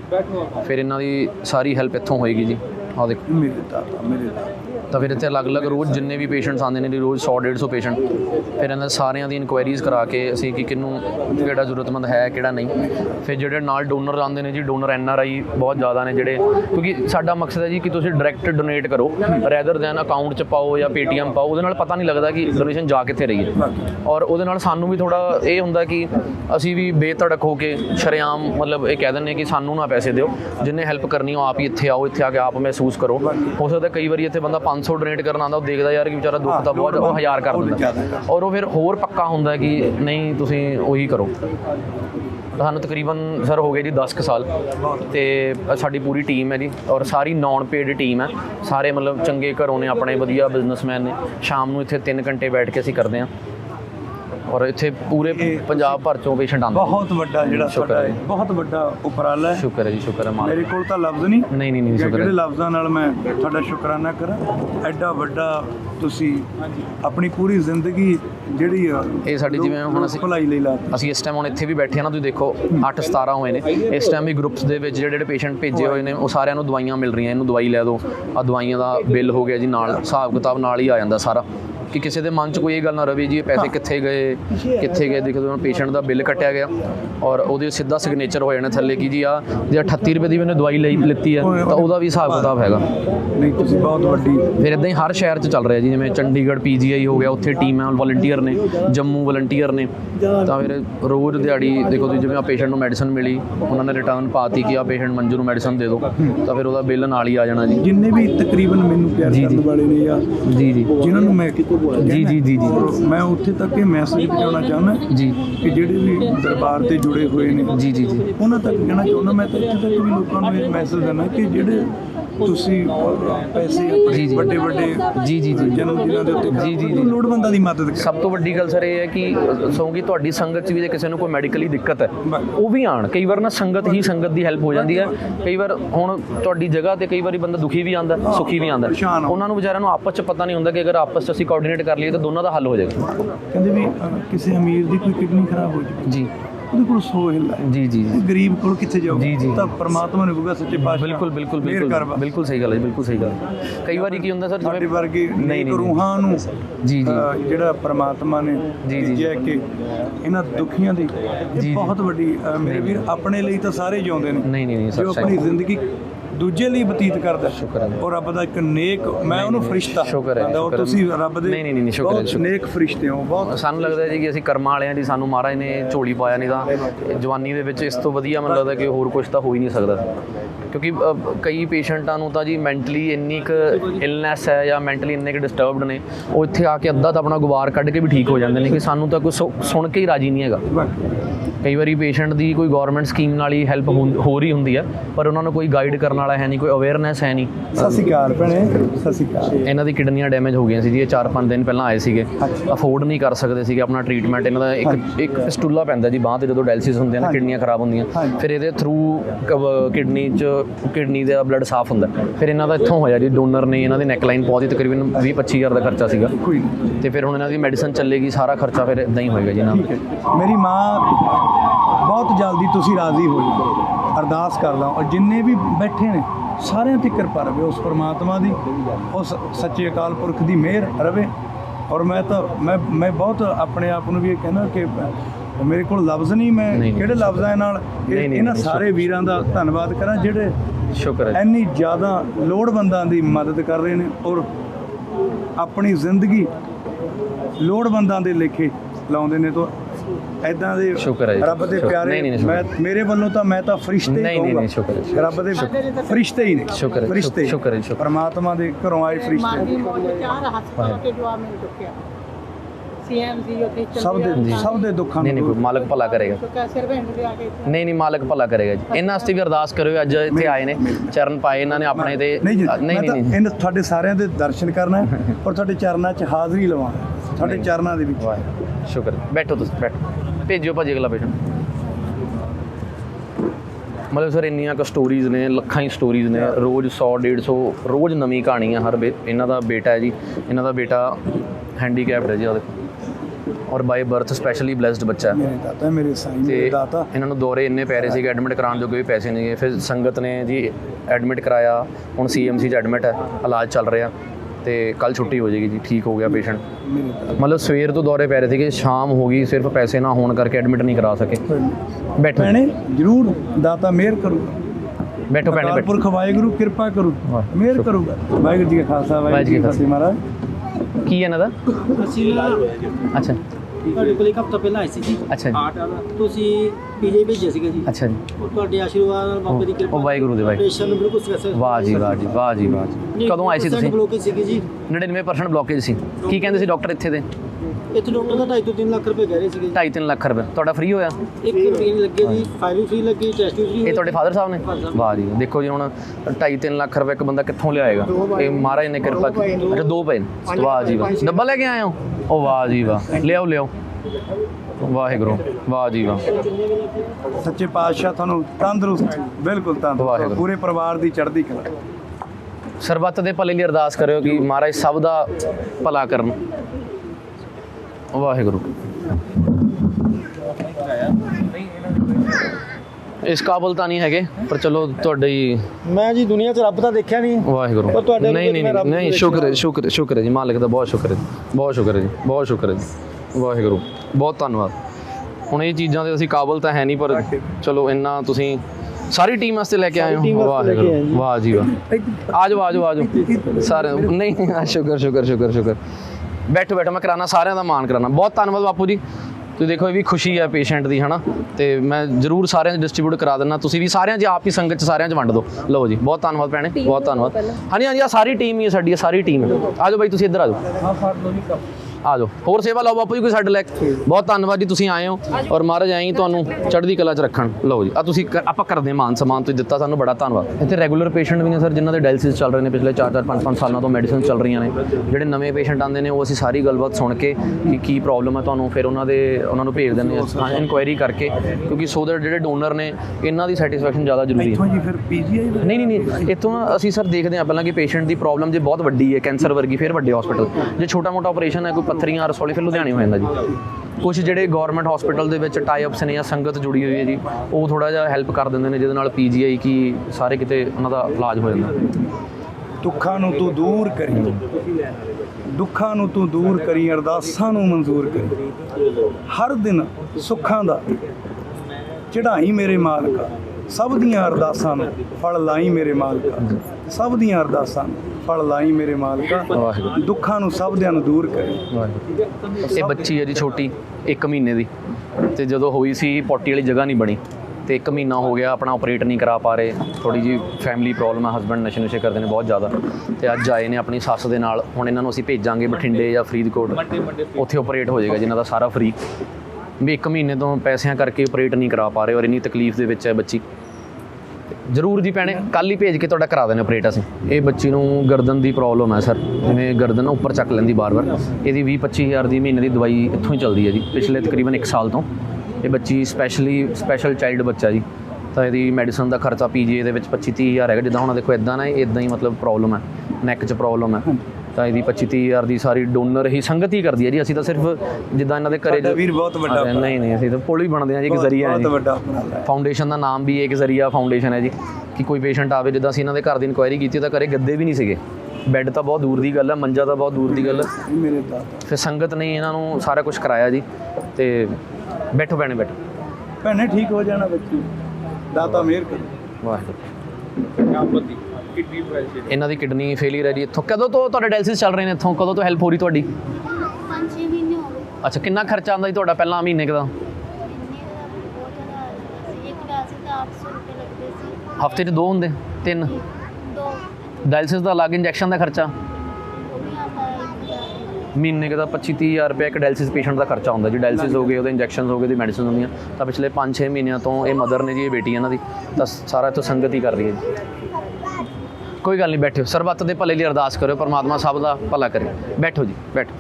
ਫਿਰ ਇਹਨਾਂ ਦੀ ਸਾਰੀ ਹੈਲਪ ਇੱਥੋਂ ਹੋਏਗੀ ਜੀ। ਆ ਦੇਖੋ। ਮੇਰੇ ਦਾਤਾ ਮੇਰੇ ਦਾਤਾ ਤਾਂ ਫਿਰ ਇੱਥੇ ਅਲੱਗ-ਅਲੱਗ ਰੋਜ਼ ਜਿੰਨੇ ਵੀ ਪੇਸ਼ੈਂਟਸ ਆਉਂਦੇ ਨੇ ਜੀ ਰੋਜ਼ 100 150 ਪੇਸ਼ੈਂਟ, ਫਿਰ ਇਹਨਾਂ ਸਾਰਿਆਂ ਦੀ ਇਨਕੁਆਇਰੀਜ਼ ਕਰਾ ਕੇ ਅਸੀਂ ਕਿ ਕਿਹਨੂੰ, ਕਿਹੜਾ ਜ਼ਰੂਰਤਮੰਦ ਹੈ, ਕਿਹੜਾ ਨਹੀਂ। ਫਿਰ ਜਿਹੜੇ ਨਾਲ ਡੋਨਰ ਆਉਂਦੇ ਨੇ ਜੀ ਡੋਨਰ ਐਨ ਆਰ ਆਈ ਬਹੁਤ ਜ਼ਿਆਦਾ ਨੇ ਜਿਹੜੇ, ਕਿਉਂਕਿ ਸਾਡਾ ਮਕਸਦ ਹੈ ਜੀ ਕਿ ਤੁਸੀਂ ਡਾਇਰੈਕਟ ਡੋਨੇਟ ਕਰੋ ਰੈਦਰ ਦੈਨ ਅਕਾਊਂਟ 'ਚ ਪਾਓ ਜਾਂ ਪੇਟੀਐਮ ਪਾਓ, ਉਹਦੇ ਨਾਲ ਪਤਾ ਨਹੀਂ ਲੱਗਦਾ ਕਿ ਡੋਨੇਸ਼ਨ ਜਾ ਕਿੱਥੇ ਰਹੀ ਹੈ। ਔਰ ਉਹਦੇ ਨਾਲ ਸਾਨੂੰ ਵੀ ਥੋੜਾ ਇਹ ਹੁੰਦਾ ਕਿ ਅਸੀਂ ਵੀ ਬੇਤੜਕ ਹੋ ਕੇ ਸ਼ਰੇਆਮ ਮਤਲਬ ਇਹ ਕਹਿ ਦਿੰਦੇ ਕਿ ਸਾਨੂੰ ਨਾ ਪੈਸੇ ਦਿਓ, ਜਿੰਨੇ ਹੈਲਪ ਕਰਨੀ ਉਹ ਆਪ ਹੀ ਇੱਥੇ ਆਓ, ਇੱਥੇ ਆ ਕੇ ਆਪ ਮਹਿਸੂਸ ਕਰੋ। ਹੋ ਸਕਦਾ ਕਈ ਵਾਰੀ ਇੱਥੇ ਬੰਦਾ 500 ਡੋਨੇਟ ਕਰਨ ਆਉਂਦਾ ਉਹ ਦੇਖਦਾ ਯਾਰ ਕਿ ਵਿਚਾਰਾ ਦੁੱਖ ਤਾਂ ਬਹੁਤ ਉਹ ਹਜ਼ਾਰ ਕਰ ਦਿੰਦਾ। ਔਰ ਉਹ ਫਿਰ ਹੋਰ ਪੱਕਾ ਹੁੰਦਾ ਕਿ ਨਹੀਂ ਤੁਸੀਂ ਉਹੀ ਕਰੋ। ਸਾਨੂੰ ਤਕਰੀਬਨ ਸਰ ਹੋ ਗਏ ਜੀ 10 ਕੁ ਸਾਲ। ਤੇ ਸਾਡੀ ਪੂਰੀ ਟੀਮ ਹੈ ਜੀ ਔਰ ਸਾਰੀ ਨਾਨ ਪੇਡ ਟੀਮ ਹੈ। ਸਾਰੇ ਮਤਲਬ ਚੰਗੇ ਘਰੋਂ ਨੇ ਆਪਣੇ ਵਧੀਆ ਬਿਜ਼ਨਸਮੈਨ ਨੇ। ਸ਼ਾਮ ਨੂੰ ਇੱਥੇ 3 ਘੰਟੇ ਬੈਠ ਕੇ ਅਸੀਂ ਕਰਦੇ ਹਾਂ। ਔਰ ਇੱਥੇ ਪੂਰੇ ਪੰਜਾਬ ਭਰ ਚੋਂ ਪੇਸ਼ੈਂਟ ਆਉਂਦੇ ਬਹੁਤ ਵੱਡਾ ਜਿਹੜਾ ਸ਼ੁਕਰ ਤੁਹਾਡਾ ਹੈ। ਬਹੁਤ ਵੱਡਾ ਉਪਰਾਲਾ ਹੈ। ਸ਼ੁਕਰ ਹੈ ਜੀ ਸ਼ੁਕਰ ਹੈ ਮਾਲਕ ਮੇਰੇ ਕੋਲ ਤਾਂ ਲਫ਼ਜ਼ ਨਹੀਂ। ਨਹੀਂ ਨਹੀਂ ਨਹੀਂ ਸ਼ੁਕਰ ਜਿਹੜੇ ਲਫ਼ਜ਼ਾਂ ਨਾਲ ਮੈਂ ਤੁਹਾਡਾ ਸ਼ੁਕਰਾਨਾ ਕਰਾਂ। ਐਡਾ ਵੱਡਾ ਤੁਸੀਂ ਆਪਣੀ ਪੂਰੀ ਜ਼ਿੰਦਗੀ ਜਿਹੜੀ ਆ ਇਹ ਸਾਡੀ ਜਿਵੇਂ ਹੁਣ ਅਸੀਂ ਭਲਾਈ ਲਈ ਲਾਤੀ। ਅਸੀਂ ਇਸ ਟਾਈਮ ਹੁਣ ਇੱਥੇ ਵੀ ਬੈਠੇ ਹਾਂ ਨਾ ਤੁਸੀਂ ਦੇਖੋ 8 17 ਹੋਏ ਨੇ। ਇਸ ਟਾਈਮ ਵੀ ਗਰੁੱਪਸ ਦੇ ਵਿੱਚ ਜਿਹੜੇ ਜਿਹੜੇ ਪੇਸ਼ੈਂਟ ਭੇਜੇ ਹੋਏ ਨੇ ਉਹ ਸਾਰਿਆਂ ਨੂੰ ਦਵਾਈਆਂ ਮਿਲ ਰਹੀਆਂ। ਇਹਨੂੰ ਦਵਾਈ ਲੈ ਦਿਓ ਆ ਦਵਾਈਆਂ ਦਾ ਬਿੱਲ ਹੋ ਗਿਆ ਜੀ ਨਾਲ ਹਿਸਾਬ ਕਿਤਾਬ ਨਾਲ ਹੀ ਆ ਜਾਂਦਾ ਸਾਰਾ। ਕਿ ਕਿਸੇ ਦੇ ਮਨ 'ਚ ਕੋਈ ਇਹ ਗੱਲ ਨਾ ਰਵੇ ਜੀ ਇਹ ਪੈਸੇ ਕਿੱਥੇ ਗਏ ਕਿੱਥੇ ਗਏ ਦੇਖੋ ਹੁਣ ਪੇਸ਼ੈਂਟ ਦਾ ਬਿੱਲ ਕੱਟਿਆ ਗਿਆ ਔਰ ਉਹਦੇ ਸਿੱਧਾ ਸਿਗਨੇਚਰ ਹੋ ਜਾਣਾ ਥੱਲੇ ਕਿ ਜੀ ਆ ਜੇ 38 ਰੁਪਏ ਦੀ ਮੈंने ਦਵਾਈ ਲਈ ਲਿੱਤੀ ਹੈ ਤਾਂ ਉਹਦਾ ਵੀ ਹਿਸਾਬ ਕਿਤਾਬ ਹੈਗਾ। ਨਹੀਂ ਤੁਸੀਂ ਬਹੁਤ ਵੱਡੀ ਫਿਰ ਇਦਾਂ ਹੀ ਹਰ ਸ਼ਹਿਰ 'ਚ ਚੱਲ ਰਿਹਾ ਜੀ ਜਿਵੇਂ ਚੰਡੀਗੜ੍ਹ ਪੀਜੀਆਈ ਹੋ ਗਿਆ ਉੱਥੇ ਟੀਮ ਹੈ ਵਲੰਟੀਅਰ ਨੇ ਜੰਮੂ ਵਲੰਟੀਅਰ ਨੇ ਤਾਂ ਫਿਰ ਰੋਜ਼ ਦਿਹਾੜੀ ਦੇਖੋ ਤੁਸੀਂ ਜਿਵੇਂ ਆ ਪੇਸ਼ੈਂਟ ਨੂੰ ਮੈਡੀਸਨ ਮਿਲੀ ਉਹਨਾਂ ਨੇ ਰਿਟਰਨ ਪਾਤੀ ਕਿ ਆ ਪੇਸ਼ੈਂਟ ਮੰਜੂ ਨੂੰ ਮੈਡੀਸਨ ਦੇ ਦਿਓ ਤਾਂ ਫਿਰ ਉਹਦਾ ਬਿੱਲ ਨਾਲ ਹੀ ਆ ਜਾਣਾ ਜੀ। ਜਿੰਨੇ ਵੀ ਤਕਰੀਬਨ ਮੈਨੂੰ ਪਿਆਰ। ਕਰਨ ਵਾਲੇ ਨੇ ਜਾਂ ਜੀ ਜੀ। ਜਿਨ੍ਹਾਂ ਨੂੰ ਮੈਂ ਜੀ, ਜੀ, ਜੀ, ਜੀ। ਮੈਂ ਉੱਥੇ ਤੱਕ ਇਹ ਮੈਸੇਜ ਪਹੁੰਚਾਉਣਾ ਚਾਹੁੰਦਾ ਜੀ। ਕਿ ਜਿਹੜੇ ਵੀ ਦਰਬਾਰ ਤੇ ਜੁੜੇ ਹੋਏ ਨੇ ਜੀ ਜੀ ਜੀ। ਉਹਨਾਂ ਤੱਕ ਕਹਿਣਾ ਚਾਹੁੰਦਾ। ਮੈਂ ਤਾਂ ਇੱਥੇ ਤੱਕ ਵੀ ਲੋਕਾਂ ਨੂੰ ਇਹ ਮੈਸੇਜ ਦੇਣਾ ਕਿ ਜਿਹੜੇ ਤੁਸੀਂ ਪੈਸੇ ਜੀ, ਜੀ। ਵੱਡੇ ਵੱਡੇ ਜੀ ਜੀ ਜੀ। ਜਨਮ ਦਿਨਾਂ ਦੇ ਉੱਤੇ ਜੀ, ਜੀ, ਜੀ। ਲੋੜਵੰਦਾਂ ਦੀ ਮਦਦ ਕਰ। ਸਭ ਤੋਂ ਵੱਡੀ ਗੱਲ ਸਰ ਇਹ ਹੈ ਕਿ ਸੌਂਗੀ ਤੁਹਾਡੀ ਸੰਗਤ 'ਚ ਵੀ ਜੇ ਕਿਸੇ ਨੂੰ ਕੋਈ ਮੈਡੀਕਲੀ ਦਿੱਕਤ ਹੈ ਉਹ ਵੀ ਆਣ। ਕਈ ਵਾਰ ਨਾ ਸੰਗਤ ਹੀ ਸੰਗਤ ਦੀ ਹੈਲਪ ਹੋ ਜਾਂਦੀ ਹੈ। ਕਈ ਵਾਰ ਹੁਣ ਤੁਹਾਡੀ ਜਗ੍ਹਾ ਤੇ ਕਈ ਵਾਰੀ ਬੰਦਾ ਦੁਖੀ ਵੀ ਆਂਦਾ ਸੁਖੀ ਵੀ ਆਂਦਾ। ਪਰੇਸ਼ਾਨ। ਉਹਨਾਂ ਨੂੰ ਵਿਚਾਰਿਆਂ ਨੂੰ ਆਪਸ 'ਚ ਪਤਾ ਨਹੀਂ ਹੁੰਦਾ ਕਿ ਅਗਰ ਆਪਸ 'ਚ ਅਸੀਂ ਕੋਆਰਡੀਨੇਟ ਕਰ ਲਈਏ ਤਾਂ ਦੋਨਾਂ ਦਾ ਹੱਲ ਹੋ ਜਾਏਗਾ। ਕਹਿੰਦੇ ਵੀ ਅਹ, ਕਿਸੇ ਅਮੀਰ ਦੀ ਕੋਈ ਕਿਡਨੀ ਖਰਾਬ ਹੋ ਜਾਵੇ। ਜੀ। ਉਹਦੇ ਕੋਲ 100 ਹਿੱਲਾ ਹੈ ਜੀ ਜੀ ਗਰੀਬ ਕੋਲ ਕਿੱਥੇ ਜਾਊਗਾ। ਤਾਂ ਪ੍ਰਮਾਤਮਾ ਨੇ ਕਹੂਗਾ ਸੱਚੇ ਪਾਤਸ਼ਾਹ ਬਿਲਕੁਲ ਬਿਲਕੁਲ ਬਿਲਕੁਲ ਸਹੀ ਗੱਲ ਹੈ ਬਿਲਕੁਲ ਸਹੀ ਗੱਲ। ਕਈ ਵਾਰੀ ਕੀ ਹੁੰਦਾ ਸਰ ਸਾਡੇ ਜਿਵੇਂ ਵਰਗੇ ਨਹੀਂ। ਰੂਹਾਂ ਨੂੰ ਜੀ ਜੀ ਜਿਹੜਾ ਪ੍ਰਮਾਤਮਾ ਨੇ ਜੀ, ਜੀ। ਭੇਜਿਆ ਕਿ ਇਹਨਾਂ ਦੁਖੀਆਂ ਦੀ ਇਹ। ਬਹੁਤ ਵੱਡੀ ਮੇਰੇ ਵੀਰ ਆਪਣੇ ਲਈ ਤਾਂ ਸਾਰੇ ਜਿਉਂਦੇ ਨੇ ਨਹੀਂ ਨਹੀਂ ਜੋ ਸਰ ਆਪਣੀ ਜ਼ਿੰਦਗੀ ਦੂਜੇ ਲਈ ਬਤੀਤ ਕਰਦਾ ਸ਼ੁਕਰ ਹੈ ਜੀ। ਉਹ ਰੱਬ ਦਾ ਇੱਕ ਨੇਕ ਮੈਂ ਉਹਨੂੰ ਫਰਿਸ਼ਤਾ ਸ਼ੁਕਰ ਹੈ ਉਹ। ਤੁਸੀਂ ਰੱਬ ਦੇ ਨਹੀਂ, ਨਹੀਂ, ਨਹੀਂ, ਸ਼ੁਕਰ ਹੈ। ਨੇਕ ਫਰਿਸ਼ਤੇ ਹੋ ਬਹੁਤ ਸਾਨੂੰ ਲੱਗਦਾ ਜੀ ਕਿ ਅਸੀਂ ਕਰਮਾਂ ਵਾਲਿਆਂ ਦੀ ਸਾਨੂੰ ਮਹਾਰਾਜ ਨੇ ਝੋਲੀ ਪਾਇਆ ਨਹੀਂ ਤਾਂ ਜਵਾਨੀ ਦੇ ਵਿੱਚ ਇਸ ਤੋਂ ਵਧੀਆ ਮੈਨੂੰ ਲੱਗਦਾ ਕਿ ਹੋਰ ਕੁਝ ਤਾਂ ਹੋ ਹੀ ਨਹੀਂ ਸਕਦਾ ਕਿਉਂਕਿ ਕਈ ਪੇਸ਼ੈਂਟਾਂ ਨੂੰ ਤਾਂ ਜੀ ਮੈਂਟਲੀ ਇੰਨੀ ਕੁ ਇਲਨੈਸ ਹੈ ਜਾਂ ਮੈਂਟਲੀ ਇੰਨੇ ਕੁ ਡਿਸਟਰਬਡ ਨੇ ਉਹ ਇੱਥੇ ਆ ਕੇ ਅੱਧਾ ਤਾਂ ਆਪਣਾ ਗੁਬਾਰ ਕੱਢ ਕੇ ਵੀ ਠੀਕ ਹੋ ਜਾਂਦੇ ਨੇ ਕਿ ਸਾਨੂੰ ਤਾਂ ਕੋਈ ਸੁਣ ਕੇ ਹੀ ਰਾਜੀ ਨਹੀਂ ਹੈਗਾ। ਕਈ ਵਾਰੀ ਪੇਸ਼ੈਂਟ ਦੀ ਕੋਈ ਗਵਰਨਮੈਂਟ ਸਕੀਮ ਨਾਲ ਹੀ ਹੈਲਪ ਹੋ ਰਹੀ ਹੁੰਦੀ ਹੈ ਪਰ ਉਹਨਾਂ ਨੂੰ ਕੋਈ ਗਾਈਡ ਕਰਨ ਵਾਲਾ ਹੈ ਨਹੀਂ ਕੋਈ ਅਵੇਅਰਨੈਸ ਹੈ ਨਹੀਂ। ਸਤਿ ਸ਼੍ਰੀ ਅਕਾਲ ਭੈਣੇ ਸਤਿ ਸ਼੍ਰੀ ਅਕਾਲ। ਇਹਨਾਂ ਦੀ ਕਿਡਨੀਆਂ ਡੈਮੇਜ ਹੋ ਗਈਆਂ ਸੀ ਜੀ ਇਹ 4-5 ਦਿਨ ਪਹਿਲਾਂ ਆਏ ਸੀਗੇ। ਅਫੋਰਡ ਨਹੀਂ ਕਰ ਸਕਦੇ ਸੀਗੇ ਆਪਣਾ ਟ੍ਰੀਟਮੈਂਟ ਇਹਨਾਂ ਦਾ ਇੱਕ ਇੱਕ ਸਟੂਲਾ ਪੈਂਦਾ ਜੀ ਬਾਂਹ ਤੇ ਜਦੋਂ ਡਾਇਲਿਸਿਸ ਹੁੰਦੇ ਆ ਨਾ ਕਿਡਨੀਆਂ ਖਰਾਬ ਹੁੰਦੀਆਂ। ਫਿਰ ਇਹਦੇ ਥਰੂ ਕਿਡਨੀ ਚ ਕਿਡਨੀ ਦਾ ਬਲੱਡ ਸਾਫ਼ ਹੁੰਦਾ। ਫਿਰ ਇਹਨਾਂ ਦਾ ਇੱਥੋਂ ਹੋਇਆ ਜੀ ਡੋਨਰ ਨੇ ਇਹਨਾਂ ਦੀ ਨੈਕਲਾਈਨ ਦੀ ਤਕਰੀਬਨ 20-25 ਹਜ਼ਾਰ ਦਾ ਖਰਚਾ ਸੀਗਾ। ਤੇ ਫਿਰ ਹੁਣ ਇਹਨਾਂ ਦੀ ਮੈਡੀਸਨ ਚੱਲੇਗੀ ਸਾਰਾ ਖਰਚਾ ਫਿਰ ਇਦਾਂ ਹੀ ਹੋਏਗਾ ਜੀ ਇਹਨਾਂ ਦਾ। ਮੇਰੀ ਮਾਂ ਬਹੁਤ ਜਲਦੀ ਤੁਸੀਂ ਰਾਜ਼ੀ ਹੋ ਜਾਓ। ਅਰਦਾਸ ਕਰਦਾ ਔਰ ਜਿੰਨੇ ਵੀ ਬੈਠੇ ਨੇ ਸਾਰਿਆਂ ਤੇ ਕਿਰਪਾ ਰਵੇ ਉਸ ਪਰਮਾਤਮਾ ਦੀ ਉਸ ਸੱਚੇ ਅਕਾਲ ਪੁਰਖ ਦੀ ਮਿਹਰ ਰਵੇ। ਔਰ ਮੈਂ ਤਾਂ ਮੈਂ ਮੈਂ ਬਹੁਤ ਆਪਣੇ ਆਪ ਨੂੰ ਵੀ ਇਹ ਕਹਿੰਦਾ ਕਿ ਮੇਰੇ ਕੋਲ ਲਫ਼ਜ਼ ਨਹੀਂ ਮੈਂ। ਕਿਹੜੇ ਲਫ਼ਜ਼ਾਂ ਨਾਲ? ਇਹਨਾਂ ਸਾਰੇ ਵੀਰਾਂ ਦਾ ਧੰਨਵਾਦ ਕਰਾਂ ਜਿਹੜੇ ਸ਼ੁਕਰ ਹੈ ਇੰਨੀ ਜ਼ਿਆਦਾ ਲੋੜਵੰਦਾਂ ਦੀ ਮਦਦ ਕਰ ਰਹੇ ਨੇ ਔਰ ਆਪਣੀ ਜ਼ਿੰਦਗੀ ਲੋੜਵੰਦਾਂ ਦੇ ਲੇਖੇ ਲਾਉਂਦੇ ਨੇ ਤਾਂ ਐਦਾਂ ਦੇ ਸ਼ੁਕਰ ਹੈ ਜੀ, ਰੱਬ ਦੇ। ਪਿਆਰੇ। ਮੈਂ ਮੇਰੇ ਵੱਲੋਂ ਤਾਂ ਮੈਂ ਤਾਂ ਫਰਿਸ਼ਤੇ ਹੀ ਨਹੀਂ, ਨਹੀਂ, ਕਹੂੰਗਾ। ਨਹੀਂ, ਸ਼ੁਕਰ ਹੈ, ਰੱਬ ਦੇ ਫਰਿਸ਼ਤੇ ਹੀ ਨੇ। ਸ਼ੁਕਰ ਹੈ, ਫਰਿਸ਼ਤੇ। ਸ਼ੁਕਰ ਹੈ। ਪਰਮਾਤਮਾ ਦੇ ਘਰੋਂ ਆਏ ਫਰਿਸ਼ਤੇ। ਮਾਗੀ ਮੋਜ ਚਾਰ ਹਸਪਤਾਲ ਕੇ ਜਵਾਬ ਮਿਲ ਚੁੱਕਿਆ। ਉੱਥੇ ਸਭ ਦੇ। ਸਭ ਦੇ ਦੁੱਖਾਂ ਨਹੀਂ ਨਹੀਂ ਮਾਲਕ ਭਲਾ ਕਰੇਗਾ। ਆ ਕੇ ਨਹੀਂ ਨਹੀਂ ਮਾਲਕ ਭਲਾ ਕਰੇਗਾ ਜੀ। ਇਹਨਾਂ ਵਾਸਤੇ ਵੀ ਅਰਦਾਸ ਕਰਿਓ ਅੱਜ ਇੱਥੇ ਆਏ ਨੇ ਚਰਨ ਪਾਏ ਇਹਨਾਂ ਨੇ ਆਪਣੇ ਤੇ। ਨਹੀਂ ਨਹੀਂ ਇਹਨਾਂ ਤੁਹਾਡੇ ਸਾਰਿਆਂ ਦੇ ਦਰਸ਼ਨ ਕਰਨਾ ਔਰ ਤੁਹਾਡੇ ਚਰਨਾਂ 'ਚ ਹਾਜ਼ਰੀ ਲਵਾਉਣਾ। ਤੁਹਾਡੇ ਚਰਨਾਂ ਦੇ ਵਿੱਚ। ਸ਼ੁਕਰ ਬੈਠੋ ਤੁਸੀਂ ਬੈਠੋ। ਭੇਜਿਓ ਭਾਜੀ ਅਗਲਾ ਪੇਸ਼ੈਂਟ ਮਤਲਬ ਸਰ ਇੰਨੀਆਂ ਕੁ ਸਟੋਰੀਜ਼ ਨੇ ਲੱਖਾਂ ਹੀ ਸਟੋਰੀਜ਼ ਨੇ ਰੋਜ਼ 100 150 ਰੋਜ਼ ਨਵੀਂ ਕਹਾਣੀ ਆ ਹਰ ਬੇ- ਇਹਨਾਂ ਦਾ ਬੇਟਾ ਹੈ ਜੀ। ਇਹਨਾਂ ਦਾ ਬੇਟਾ ਹੈਂਡੀਕੈਪਡ ਹੈ ਜੀ ਉਹਦੇ ਔਰ ਬਾਈ ਬਰਥ ਸਪੈਸ਼ਲੀ ਬlesed ਬੱਚਾ ਹੈ। ਮੇਰੇ ਦਾਤਾ ਮੇਰੇ ਸਾਈਂ ਮੇਰੇ ਤੇ ਦਾਤਾ। ਇਹਨਾਂ ਨੂੰ ਦੌਰੇ ਇੰਨੇ ਪੈ ਰਹੇ ਸੀਗੇ ਐਡਮਿਟ ਕਰਾਉਣ ਜੋਗੇ ਵੀ ਪੈਸੇ ਨਹੀਂ ਗਏ ਫਿਰ ਸੰਗਤ ਨੇ ਜੀ ਐਡਮਿਟ ਕਰਾਇਆ। ਹੁਣ ਸੀਐਮਸੀ 'ਚ ਐਡਮਿਟ ਹੈ ਇਲਾਜ ਚੱਲ ਰਿਹਾ। ਤੇ ਕੱਲ ਛੁੱਟੀ ਹੋ ਜਾਏਗੀ ਜੀ ਠੀਕ ਹੋ ਗਿਆ ਪੇਸ਼ੈਂਟ ਮਤਲਬ ਸਵੇਰ ਤੋਂ ਦੌਰੇ ਪੈ ਰਹੇ ਸੀਗੇ ਸ਼ਾਮ ਹੋ ਗਈ ਸਿਰਫ ਪੈਸੇ ਨਾ ਹੋਣ ਕਰਕੇ ਐਡਮਿਟ ਨਹੀਂ ਕਰਾ ਸਕੇ। ਬੈਠੋ। ਭੈਣੇ ਜਰੂਰ ਦਾਤਾ ਮਿਹਰ ਕਰੂਗਾ। ਬੈਠੋ ਭੈਣੇ ਬੈਠੋ। ਪੁਰਖ ਵਾਹਿਗੁਰੂ ਕਿਰਪਾ ਕਰੂ ਮਿਹਰ ਕਰੂਗਾ। ਵਾਹਿਗੁਰੂ ਜੀ ਕਾ ਖਾਲਸਾ ਵਾਹਿਗੁਰੂ ਜੀ ਕੀ ਫਤਿਹ। ਮਹਾਰਾਜ। ਕੀ ਹੈ ਇਹਨਾਂ ਦਾ? ਅਸੀਂ ਨਾ ਅੱਛਾ। ਤੁਹਾਡੇ ਕੋਲ ਇੱਕ ਹਫਤਾ ਪਹਿਲਾਂ ਆਏ ਸੀ ਜੀ। ਅੱਛਾ ਜੀ ਤੁਸੀਂ ਪੀਜੇ ਭੇਜਿਆ ਸੀਗਾ ਜੀ। ਅੱਛਾ ਜੀ। ਉਹ ਤੁਹਾਡੇ ਆਸ਼ੀਰਵਾਦ ਨਾਲ ਬਾਬੇ ਦੀ ਕਿਰਪਾ ਉਹ ਵਾਹਿਗੁਰੂ ਦੇ ਵਾਹਿਗੁਰੂ। ਪੇਸ਼ੈਂਟ ਨੂੰ ਬਿਲਕੁਲ ਸਕਸੈਸ ਵਾਹ ਜੀ ਵਾਹ ਜੀ ਵਾਹ ਜੀ ਵਾਹ ਜੀ। ਕਦੋਂ ਆਏ ਸੀ ਤੁਸੀਂ? ਬਲੋਕੇਜ ਸੀਗੀ ਜੀ। 99% ਬਲੌਕੇਜ ਸੀ। ਕੀ ਕਹਿੰਦੇ ਸੀ ਡਾਕਟਰ ਇੱਥੇ ਦੇ? ਇੱਥੇ ਡਾਕਟਰ ਦਾ 2.5 ਤੋਂ 3 ਲੱਖ ਰੁਪਏ ਕਹਿ ਰਹੇ ਸੀਗੇ। 2.5 ਲੱਖ ਰੁਪਏ। ਤੁਹਾਡਾ ਫ੍ਰੀ ਹੋਇਆ? ਇੱਕ ਰੁਪਏ ਨਹੀਂ ਲੱਗੇ ਜੀ ਫਾਈਲ ਫ੍ਰੀ ਲੱਗੀ ਟੈਸਟ ਵੀ ਫ੍ਰੀ ਇਹ ਤੁਹਾਡੇ ਫਾਦਰ ਸਾਹਿਬ ਨੇ? ਵਾਹ ਜੀ ਦੇਖੋ ਜੀ ਹੁਣ 2.5 ਲੱਖ ਰੁਪਏ ਇੱਕ ਬੰਦਾ ਕਿੱਥੋਂ ਲਿਆਏਗਾ? ਇਹ ਮਹਾਰਾਜ ਨੇ ਕਿਰਪਾ ਕੀਤੀ। ਅੱਛਾ ਦੋ ਪਏ। ਵਾਹ ਜੀ ਵਾਹ। ਡੱਬਾ ਲੈ ਕੇ ਆਏ ਹੋ? ਉਹ ਵਾਹ ਜੀ ਵਾਹ। ਲਿਆਓ ਲਿਆਓ। ਵਾਹਿਗੁਰੂ। ਵਾਹ ਜੀ ਵਾਹ। ਸੱਚੇ ਪਾਤਸ਼ਾਹ ਤੁਹਾਨੂੰ ਤੰਦਰੁਸਤ ਬਿਲਕੁਲ ਤੰਦਰੁਸਤ। ਪੂਰੇ ਪਰਿਵਾਰ ਦੀ ਚੜ੍ਹਦੀ ਕਲਾ। ਸਰਬੱਤ ਦੇ ਭਲੇ ਲਈ ਅਰਦਾਸ ਕਰਿਓ ਕਿ ਮਹਾਰਾਜ ਸਭ ਦਾ ਭਲਾ ਕਰਨ। ਵਾਹਿਗੁਰੂ। ਇਸ ਕਾਬਲ ਤਾਂ ਨਹੀਂ ਹੈਗੇ ਪਰ ਚਲੋ ਤੁਹਾਡੀ ਮੈਂ ਜੀ ਦੁਨੀਆ 'ਚ ਰੱਬ ਤਾਂ ਦੇਖਿਆ ਨਹੀਂ। ਵਾਹਿਗੁਰੂ। ਪਰ ਤੁਹਾਡੇ ਨਹੀਂ ਨਹੀਂ ਨਹੀਂ ਸ਼ੁਕਰ ਹੈ ਸ਼ੁਕਰ ਹੈ ਸ਼ੁਕਰ ਹੈ ਜੀ ਮਾਲਕ ਦਾ ਬਹੁਤ ਸ਼ੁਕਰ ਹੈ ਬਹੁਤ ਸ਼ੁਕਰ ਹੈ ਜੀ ਬਹੁਤ ਸ਼ੁਕਰ ਹੈ ਜੀ। ਵਾਹਿਗੁਰੂ ਬਹੁਤ ਧੰਨਵਾਦ। ਹੁਣ ਇਹ ਚੀਜ਼ਾਂ ਦੇ ਅਸੀਂ ਕਾਬਲ ਤਾਂ ਹੈ ਨਹੀਂ ਪਰ ਚਲੋ ਇੰਨਾ ਤੁਸੀਂ ਸਾਰੀ ਟੀਮ ਵਾਸਤੇ ਲੈ ਕੇ ਆਏ ਹੋ। ਵਾਹਿਗੁਰੂ। ਵਾਹ ਜੀ ਵਾਹ। ਆ ਜਾਓ ਆ ਜਾਓ ਆ ਜਾਓ। ਸਾਰੇ ਨਹੀਂ ਸ਼ੁਕਰ ਸ਼ੁਕਰ ਸ਼ੁਕਰ ਸ਼ੁਕਰ। ਬੈਠੋ ਬੈਠੋ ਮੈਂ ਕਰਾਣਾ ਸਾਰਿਆਂ ਦਾ ਮਾਨ ਕਰਾਣਾ ਬਹੁਤ ਧੰਨਵਾਦ ਬਾਪੂ ਜੀ। ਤੁਸੀਂ ਦੇਖੋ ਇਹ ਵੀ ਖੁਸ਼ੀ ਹੈ ਪੇਸ਼ੈਂਟ ਦੀ ਹਨਾ? ਤੇ ਮੈਂ ਜਰੂਰ ਸਾਰਿਆਂ 'ਚ ਡਿਸਟ੍ਰੀਬਿਊਟ ਕਰਾ ਦਿੰਦਾ ਤੁਸੀਂ ਵੀ ਸਾਰਿਆਂ 'ਚ ਆਪ ਹੀ ਸੰਗਤ 'ਚ ਸਾਰਿਆਂ 'ਚ ਵੰਡ ਦਿਓ। ਲਓ ਜੀ ਬਹੁਤ ਧੰਨਵਾਦ ਭੈਣੇ ਬਹੁਤ ਧੰਨਵਾਦ। ਹਾਂਜੀ ਹਾਂਜੀ ਆ ਸਾਰੀ ਟੀਮ ਹੀ ਹੈ ਸਾਡੀ ਸਾਰੀ ਟੀਮ ਹੈ। ਆ ਜਾਓ ਬਾਈ ਤੁਸੀਂ ਇੱਧਰ ਆ ਜਾਓ। ਹਾਂ ਫੜ ਲਓ ਜੀ ਕੱਪ ਆ ਜਾਓ। ਹੋਰ ਸੇਵਾ ਲਓ ਬਾਪੂ ਜੀ ਕੋਈ ਸਾਡੇ ਲੈ। ਬਹੁਤ ਧੰਨਵਾਦ ਜੀ ਤੁਸੀਂ ਆਏ ਹੋ। ਔਰ ਮਹਾਰਾਜ ਆਈ ਤੁਹਾਨੂੰ ਚੜ੍ਹਦੀ ਕਲਾ 'ਚ ਰੱਖਣ। ਲਓ ਜੀ ਆ ਤੁਸੀਂ ਆਪਾਂ ਕਰਦੇ ਮਾਨ ਸਮਾਨ ਤੁਸੀਂ ਦਿੱਤਾ ਸਾਨੂੰ ਬੜਾ ਧੰਨਵਾਦ। ਇੱਥੇ ਰੈਗੂਲਰ ਪੇਸ਼ੈਂਟ ਵੀ ਨੇ ਸਰ ਜਿਨ੍ਹਾਂ ਦੇ ਡਾਇਲਿਸਿਸ ਚੱਲ ਰਹੇ ਨੇ ਪਿਛਲੇ 4-4 5-5 ਸਾਲਾਂ ਤੋਂ ਮੈਡੀਸਿਨ ਚੱਲ ਰਹੀਆਂ ਨੇ। ਜਿਹੜੇ ਨਵੇਂ ਪੇਸ਼ੈਂਟ ਆਉਂਦੇ ਨੇ ਉਹ ਅਸੀਂ ਸਾਰੀ ਗੱਲਬਾਤ ਸੁਣ ਕੇ ਕਿ ਕੀ ਪ੍ਰੋਬਲਮ ਹੈ ਤੁਹਾਨੂੰ ਫਿਰ ਉਹਨਾਂ ਦੇ ਉਹਨਾਂ ਨੂੰ ਭੇਜ ਦਿੰਦੇ ਹਾਂ ਇਨਕੁਆਇਰੀ ਕਰਕੇ। ਕਿਉਂਕਿ ਸੋ ਦੈਟ ਜਿਹੜੇ ਡੋਨਰ ਨੇ ਇਹਨਾਂ ਦੀ ਸੈਟੀਸਫੈਕਸ਼ਨ ਜ਼ਿਆਦਾ ਜ਼ਰੂਰੀ ਹੈ। ਇੱਥੋਂ ਜੀ ਫਿਰ ਪੀਜੀਆਈ ਨਹੀਂ ਨਹੀਂ ਨਹੀਂ ਇੱਥੋਂ ਅਸੀਂ ਸਰ ਦੇਖਦੇ ਹਾਂ ਪਹਿਲਾਂ ਕਿ ਪੇਸ਼ੈਂਟ ਦੀ ਪ੍ਰੋਬਲਮ ਜੇ ਬਹੁਤ ਵੱਡੀ ਹੈ ਕੈਂਸਰ ਵਰਗੀ ਫਿਰ ਵੱਡੇ ਹਸਪੀਟਲ ਜੇ ਛੋਟਾ ਮੋਟਾ ਆਪਰੇਸ਼ਨ ਹੈ ਕੋਈ ਪੱਥਰੀਆਂ ਰਸੌਲੀ, ਫਿਰ ਲੁਧਿਆਣੇ ਹੋ ਜਾਂਦਾ ਜੀ। ਕੁਝ ਜਿਹੜੇ ਗਵਰਨਮੈਂਟ ਹਸਪੀਟਲ ਦੇ ਵਿੱਚ ਟਾਈ ਅਪਸ ਨੇ ਜਾਂ ਸੰਗਤ ਜੁੜੀ ਹੋਈ ਹੈ ਜੀ, ਉਹ ਥੋੜਾ ਜਿਹਾ ਹੈਲਪ ਕਰ ਦਿੰਦੇ ਨੇ, ਜਿਹਦੇ ਨਾਲ ਪੀਜੀਆਈ ਕੀ ਸਾਰੇ ਕਿਤੇ ਉਹਨਾਂ ਦਾ ਇਲਾਜ ਹੋ ਜਾਂਦਾ। ਦੁੱਖਾਂ ਨੂੰ ਤੂੰ ਦੂਰ ਕਰੀ। ਦੁੱਖਾਂ ਨੂੰ ਤੂੰ ਦੂਰ ਕਰੀ, ਅਰਦਾਸਾਂ ਨੂੰ ਮਨਜ਼ੂਰ ਕਰੀ। ਹਰ ਦਿਨ ਸੁੱਖਾਂ ਦਾ ਚੜਾਈ ਮੇਰੇ ਮਾਲਕਾ ਸਭ ਦੀਆਂ ਅਰਦਾਸਾਂ ਨੂੰ ਫਲ ਲਾਈ ਮੇਰੇ ਮਾਲਕਾ ਸਭ ਦੀਆਂ ਅਰਦਾਸਾਂ ਨੂੰ। ਫਲ ਲਾਈ ਮੇਰੇ ਮਾਲਕਾ। ਵਾਹਿਗੁਰੂ। ਦੁੱਖਾਂ ਨੂੰ ਸਭ ਦਿਆਂ ਨੂੰ ਦੂਰ ਕਰੀ। ਇਹ ਬੱਚੀ ਹੈ ਜੀ ਛੋਟੀ 1 ਮਹੀਨੇ ਦੀ। ਤੇ ਜਦੋਂ ਹੋਈ ਸੀ ਪੋਟੀ ਵਾਲੀ ਜਗ੍ਹਾ ਨਹੀਂ ਬਣੀ। ਤੇ 1 ਮਹੀਨਾ ਹੋ ਗਿਆ ਆਪਣਾ ਆਪਰੇਟ ਨਹੀਂ ਕਰਾ ਪਾ ਰਹੇ। ਥੋੜੀ ਜੀ ਫੈਮਿਲੀ ਪ੍ਰੋਬਲਮ ਹੈ ਹਸਬੰਡ ਨਸ਼ੇ ਨੁਸ਼ੇ ਕਰਦੇ ਨੇ ਬਹੁਤ ਜ਼ਿਆਦਾ। ਤੇ ਅੱਜ ਆਏ ਨੇ ਆਪਣੀ ਸੱਸ ਦੇ ਨਾਲ। ਹੁਣ ਇਹਨਾਂ ਨੂੰ ਅਸੀਂ ਭੇਜਾਂਗੇ ਬਠਿੰਡੇ ਜਾਂ ਫਰੀਦਕੋਟ। ਉੱਥੇ ਆਪਰੇਟ ਹੋ ਜਾਏਗਾ ਜਿਨ੍ਹਾਂ ਦਾ ਸਾਰਾ ਫ੍ਰੀ ਵੀ 1 ਮਹੀਨੇ ਤੋਂ ਪੈਸਿਆਂ ਕਰਕੇ ਆਪਰੇਟ ਨਹੀਂ ਕਰਾ ਪਾ ਰਹੇ ਔਰ ਇੰਨੀ ਤਕਲੀਫ ਦੇ ਵਿੱਚ ਹੈ ਬੱਚੀ। ਜ਼ਰੂਰ ਜੀ ਪੈਣੇ ਕੱਲ ਹੀ ਭੇਜ ਕੇ ਤੁਹਾਡਾ ਕਰਾ ਦੇਣਾ ਆਪਰੇਟ ਅਸੀਂ। ਇਹ ਬੱਚੀ ਨੂੰ ਗਰਦਨ ਦੀ ਪ੍ਰੋਬਲਮ ਹੈ ਸਰ। ਜਿਵੇਂ ਗਰਦਨ ਉੱਪਰ ਚੱਕ ਲੈਂਦੀ ਬਾਰ-ਬਾਰ। ਇਹਦੀ 20 25000 ਦੀ ਮਹੀਨੇ ਦੀ ਦਵਾਈ ਇੱਥੋਂ ਹੀ ਚੱਲਦੀ ਹੈ ਜੀ, ਪਿਛਲੇ ਤਕਰੀਬਨ 1 ਸਾਲ ਤੋਂ। ਇਹ ਬੱਚੀ ਸਪੈਸ਼ਲੀ ਸਪੈਸ਼ਲ ਚਾਈਲਡ ਬੱਚਾ ਜੀ। ਤਾਂ ਇਹਦੀ ਮੈਡੀਸਨ ਦਾ ਖਰਚਾ ਪੀਜੀਏ ਦੇ ਵਿੱਚ 25 30000 ਹੈਗਾ। ਜਿੱਦਾਂ ਹੁਣ ਦੇਖੋ ਇਦਾਂ ਨਾ ਇਦਾਂ ਹੀ ਮਤਲਬ ਪ੍ਰੋਬਲਮ ਹੈ ਨੈਕ 'ਚ ਪ੍ਰੋਬਲਮ ਹੈ ਤਾਂ ਇਹਦੀ 25 30000 ਦੀ ਸਾਰੀ ਡੋਨਰ ਹੀ ਸੰਗਤ ਹੀ ਕਰਦੀ ਹੈ ਜੀ। ਅਸੀਂ ਤਾਂ ਸਿਰਫ ਜਿੱਦਾਂ ਇਹਨਾਂ ਦੇ ਘਰੇ ਵੀਰ ਬਹੁਤ ਵੱਡਾ ਨਹੀਂ ਨਹੀਂ ਅਸੀਂ ਤਾਂ ਪੁਲ ਬਣਦੇ ਹਾਂ ਜੀ ਇੱਕ ਜ਼ਰੀਆ ਹੈ ਬਹੁਤ ਵੱਡਾ ਹੈ। ਫਾਊਂਡੇਸ਼ਨ ਦਾ ਨਾਮ ਵੀ ਇੱਕ ਜ਼ਰੀਆ ਫਾਊਂਡੇਸ਼ਨ ਹੈ ਜੀ। ਕਿ ਕੋਈ ਪੇਸ਼ੈਂਟ ਆਵੇ ਜਿੱਦਾਂ ਅਸੀਂ ਇਹਨਾਂ ਦੇ ਘਰ ਦੀ ਇਨਕੁਆਇਰੀ ਕੀਤੀ ਤਾਂ ਘਰੇ ਗੱਦੇ ਵੀ ਨਹੀਂ ਸੀਗੇ। ਬੈੱਡ ਤਾਂ ਬਹੁਤ ਦੂਰ ਦੀ ਗੱਲ ਹੈ ਮੰਜਾ ਤਾਂ ਬਹੁਤ ਦੂਰ ਦੀ ਗੱਲ ਹੈ। ਮੇਰੇ ਦਾਦਾ ਫਿਰ ਸੰਗਤ ਨੇ ਇਹਨਾਂ ਨੂੰ ਸਾਰਾ ਕੁਝ ਕਰਾਇਆ ਜੀ ਤੇ ਬੈਠੋ ਭੈਣੇ ਬੈਠੋ। ਭੈਣੇ ਠੀਕ ਹੋ ਜਾਣਾ ਬੱਚੀ। ਦਾਤਾ ਮਿਹਰ ਕਰੇ। ਵਾਹਿਗੁਰੂ। ਇਹਨਾਂ ਦੀ ਕਿਡਨੀ ਫੇਲਿਅਰ ਹੈ ਜੀ ਇੱਥੋਂ ਕਦੋਂ ਤੋਂ ਤੁਹਾਡੇ ਡਾਇਲਿਸਿਸ ਚੱਲ ਰਹੇ ਨੇ ਇੱਥੋਂ? ਕਦੋਂ ਤੋਂ ਹੈਲਪ ਹੋ ਰਹੀ ਤੁਹਾਡੀ? ਪੰਜ ਛੇ ਮਹੀਨੇ ਹੋ ਗਏ। ਅੱਛਾ ਕਿੰਨਾ ਖਰਚਾ ਆਉਂਦਾ ਜੀ ਤੁਹਾਡਾ ਪਹਿਲਾਂ ਮਹੀਨੇ ਕੁ ਦਾ? ਇੰਨੇ ਦਾ ਬਹੁਤ ਜ਼ਿਆਦਾ ਆ ਜਾਂਦਾ ਸੀ। ਇੱਕ ਡਾਸੀ ਦਾ 800 ਰੁਪਏ ਲੱਗਦੇ ਸੀ। ਹਫ਼ਤੇ 'ਚ ਦੋ ਹੁੰਦੇ? ਤਿੰਨ? ਦੋ। ਡਾਇਲਿਸਿਸ ਦਾ ਅਲੱਗ ਇੰਜੈਕਸ਼ਨ ਦਾ ਖਰਚਾ? ਮਹੀਨੇ ਦਾ 25 30000 ਰੁਪਏ ਇੱਕ ਡਾਇਲਿਸਿਸ ਪੇਸ਼ੈਂਟ ਦਾ ਖਰਚਾ ਹੁੰਦਾ ਜੀ। ਡਾਇਲਿਸਿਸ ਹੋ ਗਏ ਉਹਦੇ ਇੰਜੈਕਸ਼ਨਸ ਹੋ ਗਏ ਉਹਦੀ ਮੈਡੀਸਿਨ ਹੁੰਦੀਆਂ। ਤਾਂ ਪਿਛਲੇ 5-6 ਮਹੀਨਿਆਂ ਤੋਂ ਇਹ ਮਦਰ ਨੇ ਜੀ ਇਹ ਬੇਟੀ ਇਹਨਾਂ ਦੀ ਤਾਂ ਸਾਰਾ ਇੱਥੋਂ ਸੰਗਤ ਹੀ ਕਰ ਰਹੀ ਹੈ ਜੀ। ਕੋਈ ਗੱਲ ਨਹੀਂ ਬੈਠਿਓ। ਸਰਬੱਤ ਦੇ ਭਲੇ ਲਈ ਅਰਦਾਸ ਕਰਿਓ ਪਰਮਾਤਮਾ ਸਭ ਦਾ ਭਲਾ ਕਰੇ। ਬੈਠੋ ਜੀ ਬੈਠੋ।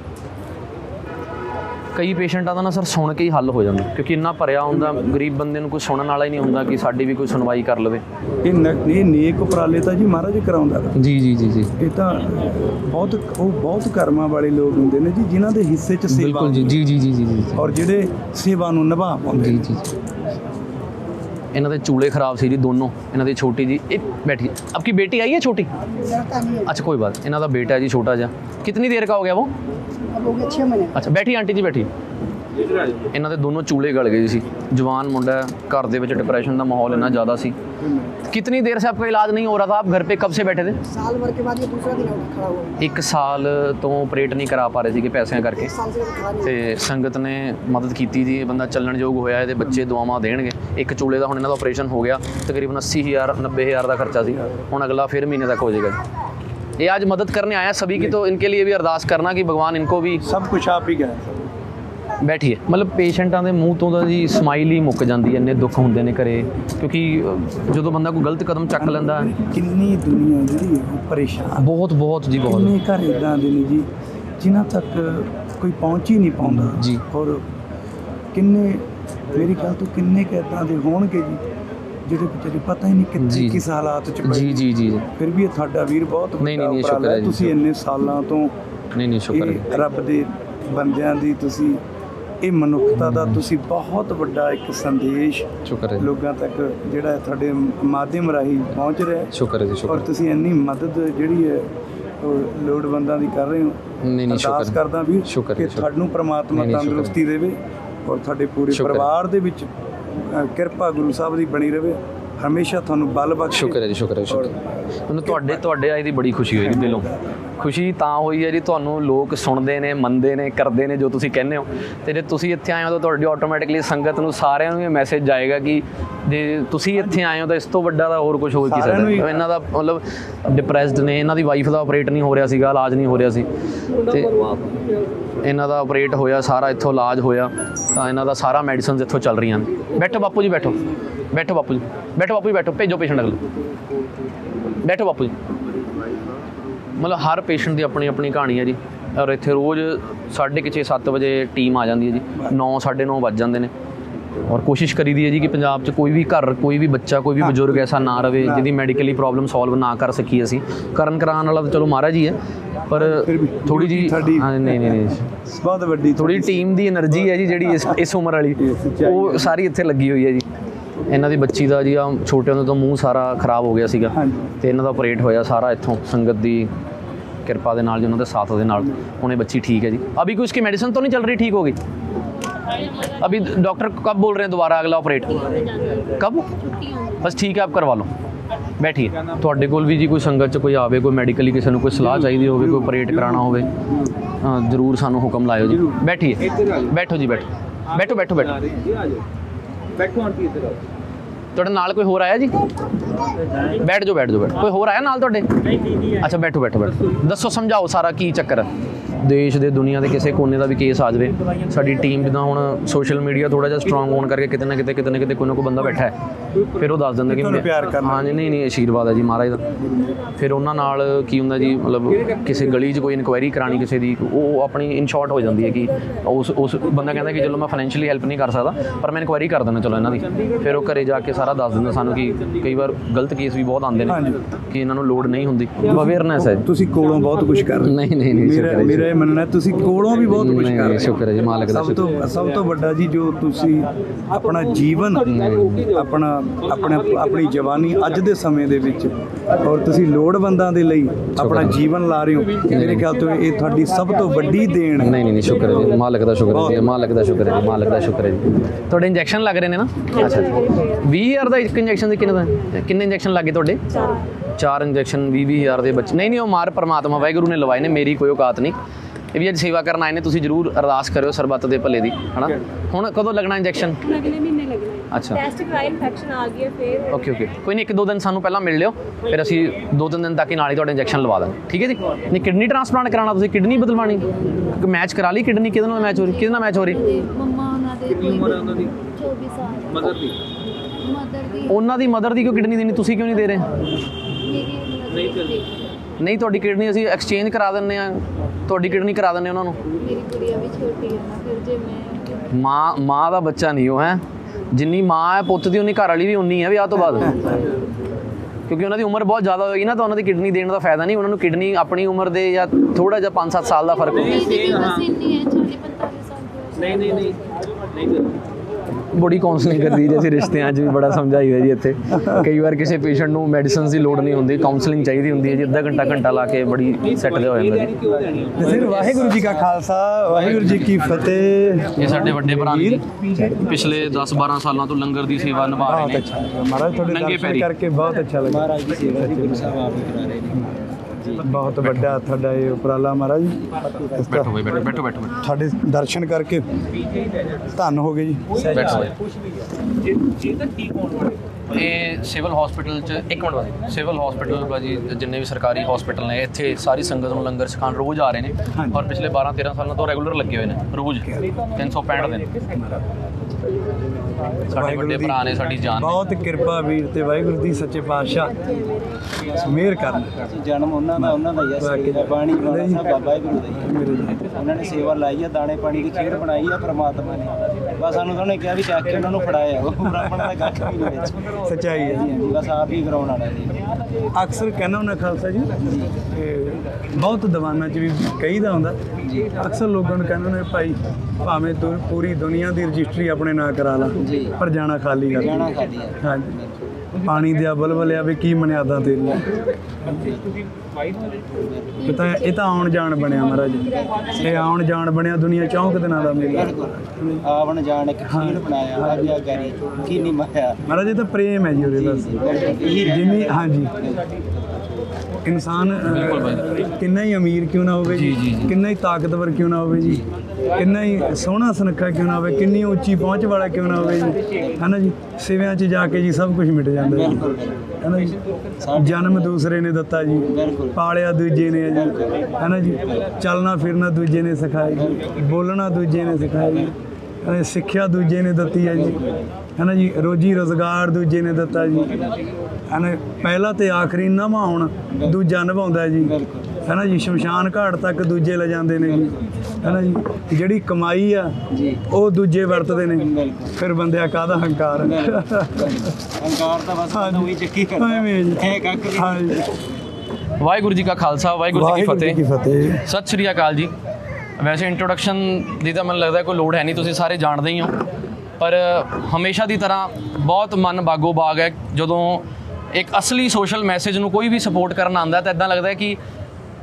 ਕਈ ਪੇਸ਼ੈਂਟਾਂ ਦਾ ਨਾ ਸਰ ਸੁਣ ਕੇ ਹੀ ਹੱਲ ਹੋ ਜਾਂਦਾ ਕਿਉਂਕਿ ਇੰਨਾ ਭਰਿਆ ਹੁੰਦਾ ਗਰੀਬ ਬੰਦੇ ਨੂੰ ਕੋਈ ਸੁਣਨ ਵਾਲਾ ਹੀ ਨਹੀਂ ਹੁੰਦਾ ਕਿ ਸਾਡੀ ਵੀ ਕੋਈ ਸੁਣਵਾਈ ਕਰ ਲਵੇ। ਇਹ ਨ- ਇਹ ਨੇਕ ਉਪਰਾਲੇ ਤਾਂ ਜੀ ਮਹਾਰਾਜ ਹੀ ਕਰਾਉਂਦਾ ਗਾ। ਜੀ ਜੀ ਜੀ ਜੀ। ਇਹ ਤਾਂ ਬਹੁਤ ਉਹ ਬਹੁਤ ਕਰਮਾਂ ਵਾਲੇ ਲੋਕ ਹੁੰਦੇ ਨੇ ਜੀ ਜਿਨ੍ਹਾਂ ਦੇ ਹਿੱਸੇ 'ਚ ਸੇਵਾ ਬਿਲਕੁਲ ਜੀ ਜੀ ਜੀ ਜੀ ਜੀ ਜੀ ਔਰ ਜਿਹੜੇ ਸੇਵਾ ਨੂੰ ਨਿਭਾ ਪਾਉਂਦੇ ਜੀ ਜੀ ਜੀ। ਇਹਨਾਂ ਦੇ ਚੂਲੇ ਖਰਾਬ ਸੀ ਜੀ ਦੋਨੋਂ ਇਹਨਾਂ ਦੀ ਛੋਟੀ ਜੀ ਇਹ बैठी आपकी बेटी आई है छोटी अच्छा कोई बात इन्हों का बेटा है जी छोटा जा कितनी देर का हो गया वो अब हो गए छः महीने ਅੱਛਾ ਬੈਠੀ ਆਂਟੀ ਜੀ ਬੈਠੀ ਇਹਨਾਂ ਦੇ ਦੋਨੋਂ ਚੂਲੇ ਗਲ ਗਏ ਸੀ ਜਵਾਨ ਮੁੰਡਾ ਹੈ, ਘਰ ਦੇ ਵਿੱਚ ਡਿਪਰੈਸ਼ਨ ਦਾ ਮਾਹੌਲ ਇੰਨਾ ਜ਼ਿਆਦਾ ਸੀ ਕਿਤਨੀ ਦੇਰ ਸੇ ਆਪਕਾ ਇਲਾਜ नहीं हो रहा था आप घर पे कब से बैठे थे साल भर के बाद ये दूसरा दिन खड़ा हुआ ਇੱਕ ਸਾਲ ਤੋਂ ਆਪਰੇਟ ਨਹੀਂ ਕਰਾ ਪਾ ਰਹੇ ਸੀਗੇ ਪੈਸਿਆਂ ਕਰਕੇ साल से खड़ा नहीं ਤੇ ਸੰਗਤ ਨੇ ਮਦਦ ਕੀਤੀ ਜੀ ਇਹ ਬੰਦਾ ਚੱਲਣ ਯੋਗ ਹੋਇਆ ਇਹਦੇ ਬੱਚੇ ਦੁਆਵਾਂ ਦੇਣਗੇ ਇੱਕ ਚੂਲੇ ਦਾ ਹੁਣ ਇਹਨਾਂ ਦਾ ਆਪਰੇਸ਼ਨ ਹੋ ਗਿਆ ਤਕਰੀਬਨ 80000 90000 ਦਾ ਖਰਚਾ ਸੀ ਹੁਣ ਅਗਲਾ ਫਿਰ ਮਹੀਨੇ ਤੱਕ ਹੋ ਜਾਏਗਾ ਜੀ। ये आज मदद करने आया सभी की तो इनके लिए भी अरदास करना कि भगवान इनको भी ਸਭ ਕੁਝ ਆਪ ਹੀ ਗਏ ਬੈਠੀਏ। ਮਤਲਬ ਪੇਸ਼ੈਂਟਾਂ ਦੇ ਮੂੰਹ ਤੋਂ ਤਾਂ ਜੀ ਸਮਾਈਲ ਹੀ ਮੁੱਕ ਜਾਂਦੀ ਇੰਨੇ ਦੁੱਖ ਹੁੰਦੇ ਨੇ ਘਰੇ। ਕਿਉਂਕਿ ਜਦੋਂ ਬੰਦਾ ਕੋਈ ਗਲਤ ਕਦਮ ਚੱਕ ਲੈਂਦਾ ਕਿੰਨੀ ਦੁਨੀਆ ਜਿਹੜੀ ਹੈ ਉਹ ਪਰੇਸ਼ਾਨ ਬਹੁਤ ਬਹੁਤ ਜੀ ਬਹੁਤ। ਕਿੰਨੇ ਘਰ ਇਦਾਂ ਦੇ ਨੇ ਜੀ ਜਿਨ੍ਹਾਂ ਤੱਕ ਕੋਈ ਪਹੁੰਚ ਹੀ ਨਹੀਂ ਪਾਉਂਦਾ। ਜੀ। ਔਰ ਕਿੰਨੇ ਮੇਰੀ ਖਿਆਲ ਤੋਂ ਕਿੰਨੇ ਕੁ ਏਦਾਂ ਦੇ ਹੋਣਗੇ ਜੀ ਜਿਹੜੇ ਵਿਚਾਰੇ ਪਤਾ ਹੀ ਨਹੀਂ ਕਿੱਥੇ। ਕਿਸ ਹਾਲਾਤ 'ਚ ਜੀ ਜੀ ਜੀ ਫਿਰ ਵੀ ਇਹ ਤੁਹਾਡਾ ਵੀਰ ਬਹੁਤ ਨਹੀਂ, ਨਹੀਂ, ਸ਼ੁਕਰ ਹੈ ਜੀ, ਤੁਸੀਂ ਇੰਨੇ ਸਾਲਾਂ ਤੋਂ ਨਹੀਂ ਨਹੀਂ ਸ਼ੁਕਰ ਹੈ। ਰੱਬ ਦੇ ਬੰਦਿਆਂ ਦੀ ਤੁਸੀਂ ਇਹ ਮਨੁੱਖਤਾ ਦਾ ਤੁਸੀਂ ਬਹੁਤ ਵੱਡਾ ਇੱਕ ਸੰਦੇਸ਼ ਸ਼ੁਕਰ ਹੈ ਲੋਕਾਂ ਤੱਕ ਜਿਹੜਾ ਤੁਹਾਡੇ ਮਾਧਿਅਮ ਰਾਹੀਂ ਪਹੁੰਚ ਰਿਹਾ ਹੈ। ਸ਼ੁਕਰ ਹੈ ਜੀ ਔਰ ਸ਼ੁਕਰ ਤੁਸੀਂ ਇੰਨੀ ਮਦਦ ਜਿਹੜੀ ਹੈ ਉਹ ਲੋੜਵੰਦਾਂ ਦੀ ਕਰ ਰਹੇ ਹੋ। ਨਹੀਂ ਨਹੀਂ ਅਰਦਾਸ ਸ਼ੁਕਰ ਕਰਦਾ ਵੀ ਸ਼ੁਕਰ ਹੈ, ਕਿ। ਤੁਹਾਨੂੰ ਪ੍ਰਮਾਤਮਾ। ਤੰਦਰੁਸਤੀ ਦੇਵੇ ਔਰ ਤੁਹਾਡੇ ਪੂਰੇ। ਪਰਿਵਾਰ ਦੇ ਵਿੱਚ ਕਿਰਪਾ ਗੁਰੂ ਸਾਹਿਬ ਦੀ ਬਣੀ ਰਵੇ। ਹਮੇਸ਼ਾ ਤੁਹਾਨੂੰ ਬਲ ਬਖਸ਼ੇ। ਸ਼ੁਕਰ ਹੈ ਜੀ ਸ਼ੁਕਰ ਹੈ ਸ਼ੁਕਰ ਮੈਨੂੰ ਤੁਹਾਡੇ ਤੁਹਾਡੇ ਆਏ ਦੀ ਬੜੀ ਖੁਸ਼ੀ ਹੋਈ ਜੀ ਦਿਲੋਂ। ਖੁਸ਼ੀ ਤਾਂ ਹੋਈ ਹੈ ਜੀ ਤੁਹਾਨੂੰ ਲੋਕ ਸੁਣਦੇ ਨੇ ਮੰਨਦੇ ਨੇ ਕਰਦੇ ਨੇ ਜੋ ਤੁਸੀਂ ਕਹਿੰਦੇ ਹੋ। ਤੇ ਜੇ ਤੁਸੀਂ ਇੱਥੇ ਆਏ ਹੋ ਤਾਂ ਤੁਹਾਡੀ ਆਟੋਮੈਟਿਕਲੀ ਸੰਗਤ ਨੂੰ ਸਾਰਿਆਂ ਨੂੰ ਇਹ ਮੈਸੇਜ ਜਾਏਗਾ ਕਿ ਜੇ ਤੁਸੀਂ ਇੱਥੇ ਆਏ ਹੋ ਤਾਂ ਇਸ ਤੋਂ ਵੱਡਾ ਤਾਂ ਹੋਰ ਕੁਝ ਹੋ ਕੀ ਸਕਦਾ? ਇਹਨਾਂ ਦਾ ਮਤਲਬ ਡਿਪਰੈਸਡ ਨੇ ਇਹਨਾਂ ਦੀ ਵਾਈਫ ਦਾ ਆਪਰੇਟ ਨਹੀਂ ਹੋ ਰਿਹਾ ਸੀਗਾ ਇਲਾਜ ਨਹੀਂ ਹੋ ਰਿਹਾ ਸੀ। ਤੇ ਇਹਨਾਂ ਦਾ ਆਪਰੇਟ ਹੋਇਆ ਸਾਰਾ ਇੱਥੋਂ ਇਲਾਜ ਹੋਇਆ ਤਾਂ ਇਹਨਾਂ ਦਾ ਸਾਰਾ ਮੈਡੀਸਿਨਸ ਇੱਥੋਂ ਚੱਲ ਰਹੀਆਂ ਨੇ। ਬੈਠੋ ਬਾਪੂ ਜੀ ਬੈਠੋ। ਬੈਠੋ ਬਾਪੂ ਜੀ। ਬੈਠੋ ਬਾਪੂ ਜੀ ਬੈਠੋ। ਭੇਜੋ ਪੇਸ਼ੈਂਟ ਅਗਲੇ। ਬੈਠੋ ਬਾਪੂ ਜੀ। ਮਤਲਬ ਹਰ ਪੇਸ਼ੈਂਟ ਦੀ ਆਪਣੀ ਆਪਣੀ ਕਹਾਣੀ ਹੈ ਜੀ। ਔਰ ਇੱਥੇ ਰੋਜ਼ 6:30 7 ਵਜੇ ਟੀਮ ਆ ਜਾਂਦੀ ਹੈ ਜੀ। 9 9:30 ਵੱਜ ਜਾਂਦੇ ਨੇ। ਔਰ ਕੋਸ਼ਿਸ਼ ਕਰੀ ਦੀ ਹੈ ਜੀ ਕਿ ਪੰਜਾਬ 'ਚ ਕੋਈ ਵੀ ਘਰ ਕੋਈ ਵੀ ਬੱਚਾ ਕੋਈ ਵੀ ਬਜ਼ੁਰਗ ਐਸਾ ਨਾ ਰਵੇ ਜਿਹਦੀ ਮੈਡੀਕਲੀ ਪ੍ਰੋਬਲਮ ਸੋਲਵ ਨਾ ਕਰ ਸਕੀ ਅਸੀਂ। ਕਰਨ ਕਰਾਉਣ ਵਾਲਾ ਤਾਂ ਚਲੋ ਮਹਾਰਾਜ ਹੀ ਹੈ ਪਰ ਥੋੜੀ ਜੀ ਹਾਂ ਨਹੀਂ ਨਹੀਂ ਨਹੀਂ। ਬਹੁਤ ਵੱਡੀ ਥੋੜੀ ਟੀਮ ਦੀ એનર્ਜੀ ਹੈ ਜੀ ਜਿਹੜੀ ਇਸ ਇਸ ਉਮਰ ਵਾਲੀ। ਉਹ ਸਾਰੀ ਇੱਥੇ ਲੱਗੀ ਹੋਈ ਹੈ ਜੀ। ਇਹਨਾਂ ਦੀ ਬੱਚੀ ਦਾ ਜੀ ਆ ਛੋਟੇ ਹੁੰਦੇ ਤੋਂ ਮੂੰਹ ਸਾਰਾ ਖਰਾਬ ਹੋ ਗਿਆ ਸੀਗਾ ਹਾਂਜੀ। ਤੇ ਇਹਨਾਂ ਦਾ ਆਪਰੇਟ ਹੋਇਆ ਸਾਰਾ ਇੱਥੋਂ ਸੰਗਤ ਦੀ ਕਿਰਪਾ ਦੇ ਨਾਲ ਜੀ ਉਹਨਾਂ ਦੇ ਸਾਥ ਦੇ ਨਾਲ ਹੁਣ ਇਹ ਬੱਚੀ ਠੀਕ है जी अभी कोई उसकी मेडिसिन तो नहीं चल रही ठीक होगी अभी डॉक्टर कब बोल रहे हैं दोबारा अगला ऑपरेट कब बस ठीक है आप करवा लो ਬੈਠੀਏ ਤੁਹਾਡੇ ਕੋਲ ਵੀ ਜੀ ਕੋਈ ਸੰਗਤ ਚ ਕੋਈ ਆਵੇ ਕੋਈ ਮੈਡੀਕਲੀ ਕਿਸੇ ਨੂੰ ਕੋਈ ਸਲਾਹ ਚਾਹੀਦੀ ਹੋਵੇ ਕੋਈ ਆਪਰੇਟ ਕਰਾਉਣਾ ਹੋਵੇ ਹਾਂ ਜਰੂਰ ਸਾਨੂੰ ਹੁਕਮ ਲਾਇਓ ਜੀ ਬੈਠੀਏ ਬੈਠੋ ਜੀ ਬੈਠੋ ਬੈਠੋ ਬੈਠੋ ਬੈਠੋ ਤੁਹਾਡੇ ਨਾਲ ਕੋਈ ਹੋਰ ਆਇਆ ਜੀ? ਬੈਠ ਜਾਓ ਬੈਠ ਜਾਓ, ਬੈਠ ਕੋਈ ਹੋਰ ਆਇਆ ਨਾਲ ਤੁਹਾਡੇ? ਅੱਛਾ, ਬੈਠੋ ਬੈਠੋ ਬੈਠੋ। ਦੱਸੋ, ਸਮਝਾਓ ਸਾਰਾ ਕੀ ਚੱਕਰ ਹੈ। ਦੇਸ਼ ਦੇ ਦੁਨੀਆ ਦੇ ਕਿਸੇ ਕੋਨੇ ਦਾ ਵੀ ਕੇਸ ਆ ਜਾਵੇ ਸਾਡੀ ਟੀਮ ਜਿੱਦਾਂ ਹੁਣ ਸੋਸ਼ਲ ਮੀਡੀਆ ਥੋੜਾ ਜਿਹਾ ਸਟਰੋਂਗ ਹੋਣ ਕਰਕੇ ਕਿਤੇ ਨਾ ਕਿਤੇ ਕਿਤੇ ਨਾ ਕਿਤੇ ਕੋਈ ਨਾ ਕੋਈ ਬੰਦਾ ਬੈਠਾ ਹੈ ਫਿਰ ਉਹ ਦੱਸ ਦਿੰਦਾ ਕਿ ਕਰਨਾ। ਹਾਂਜੀ ਨਹੀਂ ਨਹੀਂ ਆਸ਼ੀਰਵਾਦ ਹੈ ਜੀ ਮਹਾਰਾਜ ਦਾ ਫਿਰ ਉਹਨਾਂ ਨਾਲ ਕੀ ਹੁੰਦਾ ਜੀ ਮਤਲਬ ਕਿਸੇ ਗਲੀ 'ਚ ਕੋਈ ਇਨਕੁਆਇਰੀ ਕਰਾਣੀ ਕਿਸੇ ਦੀ ਉਹ ਆਪਣੀ ਇਨ ਸ਼ਾਰਟ ਹੋ ਜਾਂਦੀ ਹੈ ਕਿ ਉਸ ਉਸ ਬੰਦਾ ਕਹਿੰਦਾ ਕਿ ਚਲੋ ਮੈਂ ਫਾਈਨੈਂਸ਼ੀਅਲੀ ਹੈਲਪ ਨਹੀਂ ਕਰ ਸਕਦਾ ਪਰ ਮੈਂ ਇਨਕੁਆਇਰੀ ਕਰ ਦਿੰਦਾ ਚਲੋ ਇਹਨਾਂ ਦੀ ਫਿਰ ਉਹ ਘਰੇ ਜਾ ਕੇ ਸਾਰਾ ਦੱਸ ਦਿੰਦਾ ਸਾਨੂੰ ਕਿ ਕਈ ਵਾਰ ਗਲਤ ਕੇਸ ਵੀ ਬਹੁਤ ਆਉਂਦੇ ਨੇ। ਕਿ ਇਹਨਾਂ ਨੂੰ ਲੋਡ ਨਹੀਂ ਹੁੰਦੀ ਅਵੇਅਰਨੈਸ ਹੈ ਤੁਸੀਂ ਕੋਲੋਂ ਬਹੁਤ ਕੁਝ ਕਰ ਰਹੇ। ਨਹੀਂ ਨਹੀਂ ਨਹੀਂ। ਮੇਰਾ ਇਹ ਮੰਨਣਾ ਤੁਸੀਂ ਕੋਲੋਂ ਵੀ ਬਹੁਤ ਕੁਝ ਕਰ ਰਹੇ ਹੋ। ਸ਼ੁਕਰ ਹੈ ਜੀ, ਮਾਲਕ ਦਾ ਸਭ ਤੋਂ ਸਭ ਤੋਂ ਵੱਡਾ ਜੀ ਜੋ ਤੁਸੀਂ ਆਪਣਾ ਜੀਵਨ ਆਪਣਾ ਆਪਣਾ ਆਪਣੀ ਜਵਾਨੀ ਅੱਜ ਦੇ ਸਮੇਂ ਦੇ ਵਿੱਚ ਔਰ ਤੁਸੀਂ ਲੋੜਵੰਦਾਂ ਦੇ ਲਈ ਆਪਣਾ ਜੀਵਨ ਲਾ ਰਹੇ ਹੋ ਮੇਰੇ ਖਿਆਲ ਤੋਂ ਇਹ ਤੁਹਾਡੀ ਸਭ ਤੋਂ ਵੱਡੀ ਦੇਣ ਹੈ। ਨਹੀਂ ਨਹੀਂ ਨਹੀਂ ਸ਼ੁਕਰ ਹੈ ਜੀ। ਮਾਲਕ ਦਾ ਸ਼ੁਕਰ ਹੈ ਜੀ ਮਾਲਕ ਦਾ ਸ਼ੁਕਰ ਹੈ ਜੀ ਮਾਲਕ ਦਾ ਸ਼ੁਕਰ ਹੈ ਜੀ। ਤੁਹਾਡੇ ਇੰਜੈਕਸ਼ਨ ਲੱਗ ਰਹੇ ਨੇ ਨਾ? ਅੱਛਾ 20000 ਦਾ ਇੱਕ ਇੰਜੈਕਸ਼ਨ ਦੇ ਕਿੰਨੇ ਦਾ ਕਿੰਨੇ ਇੰਜੈਕਸ਼ਨ ਲੱਗੇ ਤੁਹਾਡੇ? ਚਾਰ। ਇੰਜੈਕਸ਼ਨ 20 20000 ਦੇ ਬੱਚੇ। ਨਹੀਂ ਨਹੀਂ ਉਹ ਮਾਰ ਪਰਮਾਤਮਾ ਵਾਹਿਗੁਰੂ ਨੇ ਲਵਾਏ ਨੇ ਮੇਰੀ ਕੋਈ ਔਕਾਤ ਨਹੀਂ। ਵੀ ਅੱਜ ਸੇਵਾ ਕਰਨ ਆਏ ਨੇ ਤੁਸੀਂ ਜਰੂਰ ਅਰਦਾਸ ਕਰਿਓ ਸਰਬੱਤ ਦੇ ਭਲੇ ਦੀ ਹਨਾ? ਹੁਣ ਕਦੋਂ ਲੱਗਣਾ ਇੰਜੈਕਸ਼ਨ ਅਗਲੇ ਮਹੀਨੇ ਲੱਗਣਾ ਹੈ। ਅੱਛਾ। ਟੈਸਟ ਕਰਾਇਆ ਇਨਫੈਕਸ਼ਨ ਆ ਗਈ ਹੈ ਫਿਰ ਓਕੇ ਓਕੇ ਕੋਈ ਨਹੀਂ ਇੱਕ ਦੋ ਦਿਨ ਸਾਨੂੰ ਪਹਿਲਾਂ ਮਿਲ ਲਿਓ ਫਿਰ ਅਸੀਂ ਦੋ ਤਿੰਨ ਦਿਨ ਤੱਕ ਹੀ ਨਾਲ ਹੀ ਤੁਹਾਡੇ ਇੰਜੈਕਸ਼ਨ ਲਵਾ ਦਾਂਗੇ। ਠੀਕ ਹੈ ਜੀ? ਨਹੀਂ ਕਿਡਨੀ ਟ੍ਰਾਂਸਪਲਾਂਟ ਕਰਾਉਣਾ ਤੁਸੀਂ ਕਿਡਨੀ ਬਦਲਵਾਣੀ ਮੈਚ ਕਰਾ ਲਈ ਕਿਡਨੀ ਕਿਹਦੇ ਨਾਲ ਮੈਚ ਹੋ ਰਹੀ? ਕਿਹਦੇ ਨਾਲ ਮੈਚ ਹੋ ਰਹੀ? ਮੰਮਾ ਉਹਨਾਂ ਦੇ ਕੋਈ ਉਮਰ ਉਹਨਾਂ ਦੀ? 24 ਸਾਲ ਮਦਰ ਦੀ? ਮਦਰ ਦੀ। ਉਹਨਾਂ ਦੀ ਮਦਰ ਦੀ ਕਿਉਂ ਕਿਡਨੀ ਦੇਣੀ? ਤੁਸੀਂ ਕਿਉਂ ਨਹੀਂ ਦੇ ਰਹੇ? ਨਹੀਂ ਤੁਹਾਡੀ ਕਿਡਨੀ ਅਸੀਂ ਐਕਸਚੇਂਜ ਕਰਾ ਦਿੰਨੇ ਆ ਤੁਹਾਡੀ ਕਿਡਨੀ ਕਰਾ ਦਿੰਨੇ ਉਹਨਾਂ ਨੂੰ? ਮੇਰੀ ਕੁੜੀਆ ਵੀ ਛੋਟੀ ਹੈ ਨਾ ਫਿਰ ਜੇ ਮੈਂ ਮਾਂ ਮਾਂ ਦਾ ਬੱਚਾ ਨਹੀਂ ਉਹ ਹੈ? ਜਿੰਨੀ ਮਾਂ ਹੈ ਪੁੱਤ ਦੀ ਉਨੀ ਘਰ ਵਾਲੀ ਵੀ ਉਨੀ ਹੈ ਵਿਆਹ ਤੋਂ ਬਾਅਦ। ਕਿਉਂਕਿ ਉਹਨਾਂ ਦੀ ਉਮਰ ਬਹੁਤ ਜ਼ਿਆਦਾ ਹੋਏਗੀ ਨਾ ਤਾਂ ਉਹਨਾਂ ਦੀ ਕਿਡਨੀ ਦੇਣ ਦਾ ਫਾਇਦਾ ਨਹੀਂ ਉਹਨਾਂ ਨੂੰ ਕਿਡਨੀ ਆਪਣੀ ਉਮਰ ਦੇ ਜਾਂ ਥੋੜਾ ਜਿਹਾ 5-7 ਸਾਲ ਦਾ ਫ਼ਰਕ ਹੋਵੇ ਦੀਦੀ ਵੀ ਬਸ ਇੰਨੀ ਹੈ। 40 45 ਸਾਲ ਦੀ ਨਹੀਂ ਨਹੀਂ ਨਹੀਂ। ਬੜੀ ਕਾਉਂਸਲਿੰਗ ਕਰਦੀ ਜੀ ਅਸੀਂ ਰਿਸ਼ਤਿਆਂ 'ਚ ਵੀ ਬੜਾ ਸਮਝਾਈ ਹੋਈ ਜੀ ਇੱਥੇ। ਕਈ ਵਾਰ ਕਿਸੇ ਪੇਸ਼ੈਂਟ ਨੂੰ ਮੈਡੀਸਿਨਸ ਦੀ ਲੋੜ ਨਹੀਂ ਹੁੰਦੀ ਕਾਉਂਸਲਿੰਗ ਚਾਹੀਦੀ ਹੁੰਦੀ ਹੈ ਜੀ ਅੱਧਾ ਘੰਟਾ ਘੰਟਾ ਲਾ ਕੇ ਬੜੀ ਸੈੱਟ ਦੇ ਹੋ ਜਾਂਦਾ ਜੀ। ਤੇ ਫਿਰ ਵਾਹਿਗੁਰੂ ਜੀ ਕਾ ਖਾਲਸਾ ਵਾਹਿਗੁਰੂ ਜੀ ਕੀ ਫਤਿਹ। ਇਹ ਸਾਡੇ ਵੱਡੇ ਭਰਾ ਨੇ ਜੀ। ਪਿਛਲੇ 10-12 ਸਾਲਾਂ ਤੋਂ ਲੰਗਰ ਦੀ ਸੇਵਾ ਨਿਭਾ ਰਹੇ ਨੇ। ਮਹਾਰਾਜ ਤੁਹਾਡੇ ਦਰਸ਼ਨ। ਕਰਕੇ ਬਹੁਤ ਅੱਛਾ ਲੱਗਾ ਮਹਾਰਾਜ ਦੀ ਸੇਵਾ ਦੀ ਗੁਰੂ ਸਾਹਿਬ ਆਪ ਕਰਾ ਰਹੇ ਨੇ। ਬਹੁਤ ਵੱਡਾ ਤੁਹਾਡਾ ਇਹ ਉਪਰਾਲਾ ਮਹਾਰਾਜ। ਬੈਠੋ ਬਈ, ਬੈਠੋ ਬੈਠੋ ਬੈਠੋ। ਤੁਹਾਡੇ ਦਰਸ਼ਨ ਕਰਕੇ ਧੰਨ ਹੋ ਗਏ ਜੀ। ਬੈਠੋ ਇਹ ਸਿਵਲ ਹਸਪੀਟਲ ਚ ਇੱਕ ਮਿੰਟ ਬਾਅਦ ਸਿਵਲ ਹਸਪੀਟਲ ਬਾਜੀ ਜਿੰਨੇ ਵੀ ਸਰਕਾਰੀ ਹਸਪੀਟਲ ਨੇ ਇੱਥੇ ਸਾਰੀ ਸੰਗਤ ਨੂੰ ਲੰਗਰ ਛਕਾਉਣ ਰੋਜ਼ ਆ ਰਹੇ ਨੇ। ਔਰ ਪਿਛਲੇ 12 13 ਸਾਲਾਂ ਤੋਂ ਰੈਗੂਲਰ ਲੱਗੇ ਹੋਏ ਨੇ ਰੋਜ਼। 365 ਦਿਨ। ਸਾਡੇ ਵੱਡੇ ਭਰਾ ਨੇ ਸਾਡੀ ਜਾਨ ਬਹੁਤ ਕਿਰਪਾ ਵੀਰ ਤੇ ਵਾਹਿਗੁਰੂ ਦੀ ਸੱਚੇ ਪਾਤਸ਼ਾਹ। ਮਿਹਰ ਕਰਨ। ਜਨਮ ਉਹਨਾਂ ਦਾ ਉਹਨਾਂ ਦਾ ਹੀ ਪਾਣੀ ਨਹੀਂ। ਵਾਲਾ ਸਭ ਬਾਬਾ ਗੁਰੂ ਦਾ ਹੀ। ਉਹਨਾਂ ਨੇ ਸੇਵਾ ਲਾਈ ਆ ਦਾਣੇ ਪਾਣੀ ਦੀ ਖੇਡ ਬਣਾਈ ਆ ਪ੍ਰਮਾਤਮਾ ਨੇ। ਬਸ ਸਾਨੂੰ ਤਾਂ ਉਹਨੇ ਕਿਹਾ ਵੀ ਚੱਕ ਕੇ ਉਹਨਾਂ ਨੂੰ ਫੜਾਇਆ ਉਹ ਬ੍ਰਾਹਮਣ ਦਾ ਕੱਖ ਵੀ ਨਹੀਂ ਵਿੱਚ। ਸੱਚਾਈ ਹੈ। ਹਾਂਜੀ, ਬਸ ਆਪ ਹੀ ਕਰਾਉਣ ਵਾਲਾ ਜੀ। ਅਕਸਰ ਕਹਿੰਦਾ ਹੁੰਦਾ ਖਾਲਸਾ ਜੀ ਕਿ ਬਹੁਤ ਦੀਵਾਨਾਂ 'ਚ ਵੀ ਕਹੀਦਾ ਹੁੰਦਾ। ਅਕਸਰ ਲੋਕਾਂ ਨੂੰ ਕਹਿੰਦੇ ਨੇ ਭਾਈ ਭਾਵੇਂ ਤੂੰ ਪੂਰੀ ਦੁਨੀਆ ਦੀ ਰਜਿਸਟਰੀ ਆਪਣੇ ਨਾਂ ਕਰਾ ਲਾ ਜੀ। ਪਰ ਜਾਣਾ ਖਾਲੀ ਕਰ ਜਾਣਾ ਖਾਲੀ ਹਾਂਜੀ। ਪਾਣੀ ਦੇ ਬਲਬਲਿਆ ਵੀ ਕੀ ਮਨਿਆਦਾ ਤੇਰੀਆਂ ਇਹ ਤਾਂ ਇਹ ਤਾਂ ਆਉਣ ਜਾਣ ਬਣਿਆ ਮਹਾਰਾਜ। ਇਹ ਆਉਣ ਜਾਣ ਬਣਿਆ ਦੁਨੀਆ ਚੌਂਕ ਦਿਨਾਂ ਦਾ ਮੇਲਾ। ਆਵਣ ਜਾਣ ਇੱਕ ਖੇਡ ਬਣਾਇਆ ਆਗਿਆਕਾਰੀ ਕੀ ਨਹੀਂ ਮਾਇਆ ਮਹਾਰਾਜ ਇਹ ਤਾਂ ਪ੍ਰੇਮ ਹੈ ਜੀ ਉਹਦੇ ਇਹੀ ਜਿੰਨੀ ਹਾਂਜੀ। ਇਨਸਾਨ ਕਿੰਨਾ ਹੀ ਅਮੀਰ ਕਿਉਂ ਨਾ ਹੋਵੇ ਜੀ ਕਿੰਨਾ ਹੀ ਤਾਕਤਵਰ ਕਿਉਂ ਨਾ ਹੋਵੇ ਜੀ ਕਿੰਨਾ ਹੀ ਸੋਹਣਾ ਸੁਨੱਖਾ ਕਿਉਂ ਨਾ ਹੋਵੇ ਕਿੰਨੀ ਉੱਚੀ ਪਹੁੰਚ ਵਾਲਾ ਕਿਉਂ ਨਾ ਹੋਵੇ ਜੀ। ਹਨਾ ਜੀ? ਸਿਵਿਆਂ 'ਚ ਜਾ ਕੇ ਜੀ ਸਭ ਕੁਝ ਮਿਟ ਜਾਂਦਾ ਜੀ। ਹਨਾ ਜੀ? ਜਨਮ ਦੂਸਰੇ ਨੇ ਦਿੱਤਾ ਜੀ। ਪਾਲਿਆ ਦੂਜੇ ਨੇ ਜੀ। ਹਨਾ ਜੀ? ਚੱਲਣਾ ਫਿਰਨਾ ਦੂਜੇ ਨੇ ਸਿਖਾਇਆ ਜੀ। ਬੋਲਣਾ ਦੂਜੇ ਨੇ ਸਿਖਾਇਆ ਜੀ। ਸਿੱਖਿਆ ਦੂਜੇ ਨੇ ਦਿੱਤੀ ਹੈ ਜੀ। ਹਨਾ ਜੀ ਰੋਜੀ ਰੋਜ਼ਗਾਰ ਦੂਜੇ ਨੇ ਦਿੱਤਾ ਜੀ। ਹਨਾ ਪਹਿਲਾ ਤੇ ਆਖਰੀ ਨਵਾਂ ਹੁਣ ਦੂਜਾ ਨਿਭਾਉਂਦਾ ਹੈ ਜੀ। ਹਨਾ ਜੀ ਸ਼ਮਸ਼ਾਨ ਘਾਟ ਤੱਕ ਦੂਜੇ ਲੈ ਜਾਂਦੇ ਨੇ ਜੀ। ਹਨਾ ਜੀ ਜਿਹੜੀ ਕਮਾਈ ਆ ਉਹ ਦੂਜੇ ਵਰਤਦੇ ਨੇ। ਫਿਰ ਬੰਦਿਆ ਕਾਹਦਾ ਹੰਕਾਰ? ਹੰਕਾਰ ਤਾਂ ਬਸ ਮੈਨੂੰ ਉਹੀ ਚੱਕੀ ਕਰਦਾ ਐਵੇਂ ਜੀ। ਹੈ ਕੱਖ ਨਹੀਂ ਹਾਂ ਜੀ। ਵਾਹਿਗੁਰੂ ਜੀ ਕਾ ਖਾਲਸਾ ਵਾਹਿਗੁਰੂ ਜੀ ਕੀ ਫਤਿਹ। ਸਤਿ ਸ਼੍ਰੀ ਅਕਾਲ ਜੀ। ਵੈਸੇ ਇੰਟਰੋਡਕਸ਼ਨ ਦੀ ਤਾਂ ਮੈਨੂੰ ਲੱਗਦਾ ਕੋਈ ਲੋੜ ਹੈ ਨਹੀਂ ਤੁਸੀਂ ਸਾਰੇ ਜਾਣਦੇ ਹੀ ਹੋ। ਪਰ ਹਮੇਸ਼ਾ ਦੀ ਤਰ੍ਹਾਂ ਬਹੁਤ ਮਨ ਬਾਗੋ ਬਾਗ ਹੈ। ਜਦੋਂ ਇੱਕ ਅਸਲੀ ਸੋਸ਼ਲ ਮੈਸੇਜ ਨੂੰ ਕੋਈ ਵੀ ਸਪੋਰਟ ਕਰਨ ਆਉਂਦਾ ਤਾਂ ਇਦਾਂ ਲੱਗਦਾ ਕਿ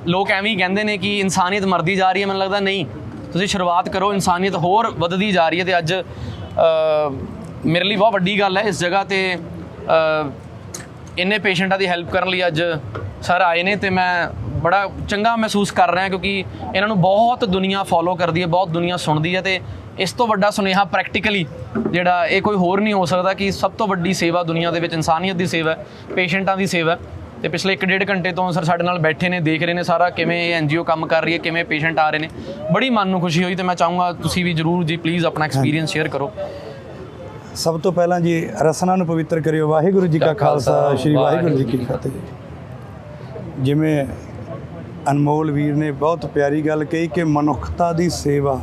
ਲੋਕ ਐਵੇਂ ਹੀ ਕਹਿੰਦੇ ਨੇ ਕਿ ਇਨਸਾਨੀਅਤ ਮਰਦੀ ਜਾ ਰਹੀ ਹੈ। ਮੈਨੂੰ ਲੱਗਦਾ ਨਹੀਂ। ਤੁਸੀਂ ਸ਼ੁਰੂਆਤ ਕਰੋ, ਇਨਸਾਨੀਅਤ ਹੋਰ ਵੱਧਦੀ ਜਾ ਰਹੀ ਹੈ ਤੇ ਅੱਜ ਮੇਰੇ ਲਈ ਬਹੁਤ ਵੱਡੀ ਗੱਲ ਹੈ ਇਸ ਜਗ੍ਹਾ ਤੇ ਇੰਨੇ ਪੇਸ਼ੈਂਟਾਂ ਦੀ ਹੈਲਪ ਕਰਨ ਲਈ ਅੱਜ ਸਰ ਆਏ ਨੇ ਤੇ ਮੈਂ ਬੜਾ ਚੰਗਾ ਮਹਿਸੂਸ ਕਰ ਰਿਹਾ ਕਿਉਂਕਿ ਇਹਨਾਂ ਨੂੰ ਬਹੁਤ ਦੁਨੀਆ ਫੋਲੋ ਕਰਦੀ ਹੈ, ਬਹੁਤ ਦੁਨੀਆ ਸੁਣਦੀ ਹੈ ਤੇ ਇਸ ਤੋਂ ਵੱਡਾ ਸੁਨੇਹਾ ਪ੍ਰੈਕਟੀਕਲੀ ਜਿਹੜਾ ਇਹ ਕੋਈ ਹੋਰ ਨਹੀਂ ਹੋ ਸਕਦਾ ਕਿ ਸਭ ਤੋਂ ਵੱਡੀ ਸੇਵਾ ਦੁਨੀਆ ਦੇ ਵਿੱਚ ਇਨਸਾਨੀਅਤ ਦੀ ਸੇਵਾ ਹੈ ਪੇਸ਼ੈਂਟਾਂ ਦੀ ਸੇਵਾ ਹੈ। ਤੇ ਪਿਛਲੇ 1.5 ਘੰਟੇ ਤੋਂ ਸਰ ਸਾਡੇ ਨਾਲ ਬੈਠੇ ਨੇ ਦੇਖ ਰਹੇ ਨੇ ਸਾਰਾ ਕਿਵੇਂ ਇਹ ਐਨਜੀਓ ਕੰਮ ਕਰ ਰਹੀ ਹੈ ਕਿਵੇਂ ਪੇਸ਼ੈਂਟ ਆ ਰਹੇ ਨੇ। ਬੜੀ ਮਨ ਨੂੰ ਖੁਸ਼ੀ ਹੋਈ ਤੇ ਮੈਂ ਚਾਹੂੰਗਾ ਤੁਸੀਂ ਵੀ ਜਰੂਰ ਜੀ ਪਲੀਜ਼ ਆਪਣਾ ਐਕਸਪੀਰੀਅੰਸ ਸ਼ੇਅਰ ਕਰੋ। ਸਭ ਤੋਂ ਪਹਿਲਾਂ ਜੀ ਰਸਨਾ ਨੂੰ ਪਵਿੱਤਰ ਕਰਿਓ। ਵਾਹਿਗੁਰੂ ਜੀ ਕਾ ਖਾਲਸਾ। ਸ੍ਰੀ ਵਾਹਿਗੁਰੂ ਜੀ ਕੀ ਫਤਿਹ ਜਿਵੇਂ ਅਨਮੋਲ ਵੀਰ ਨੇ ਬਹੁਤ ਪਿਆਰੀ ਗੱਲ ਕਹੀ ਕਿ ਮਨੁੱਖਤਾ ਦੀ ਸੇਵਾ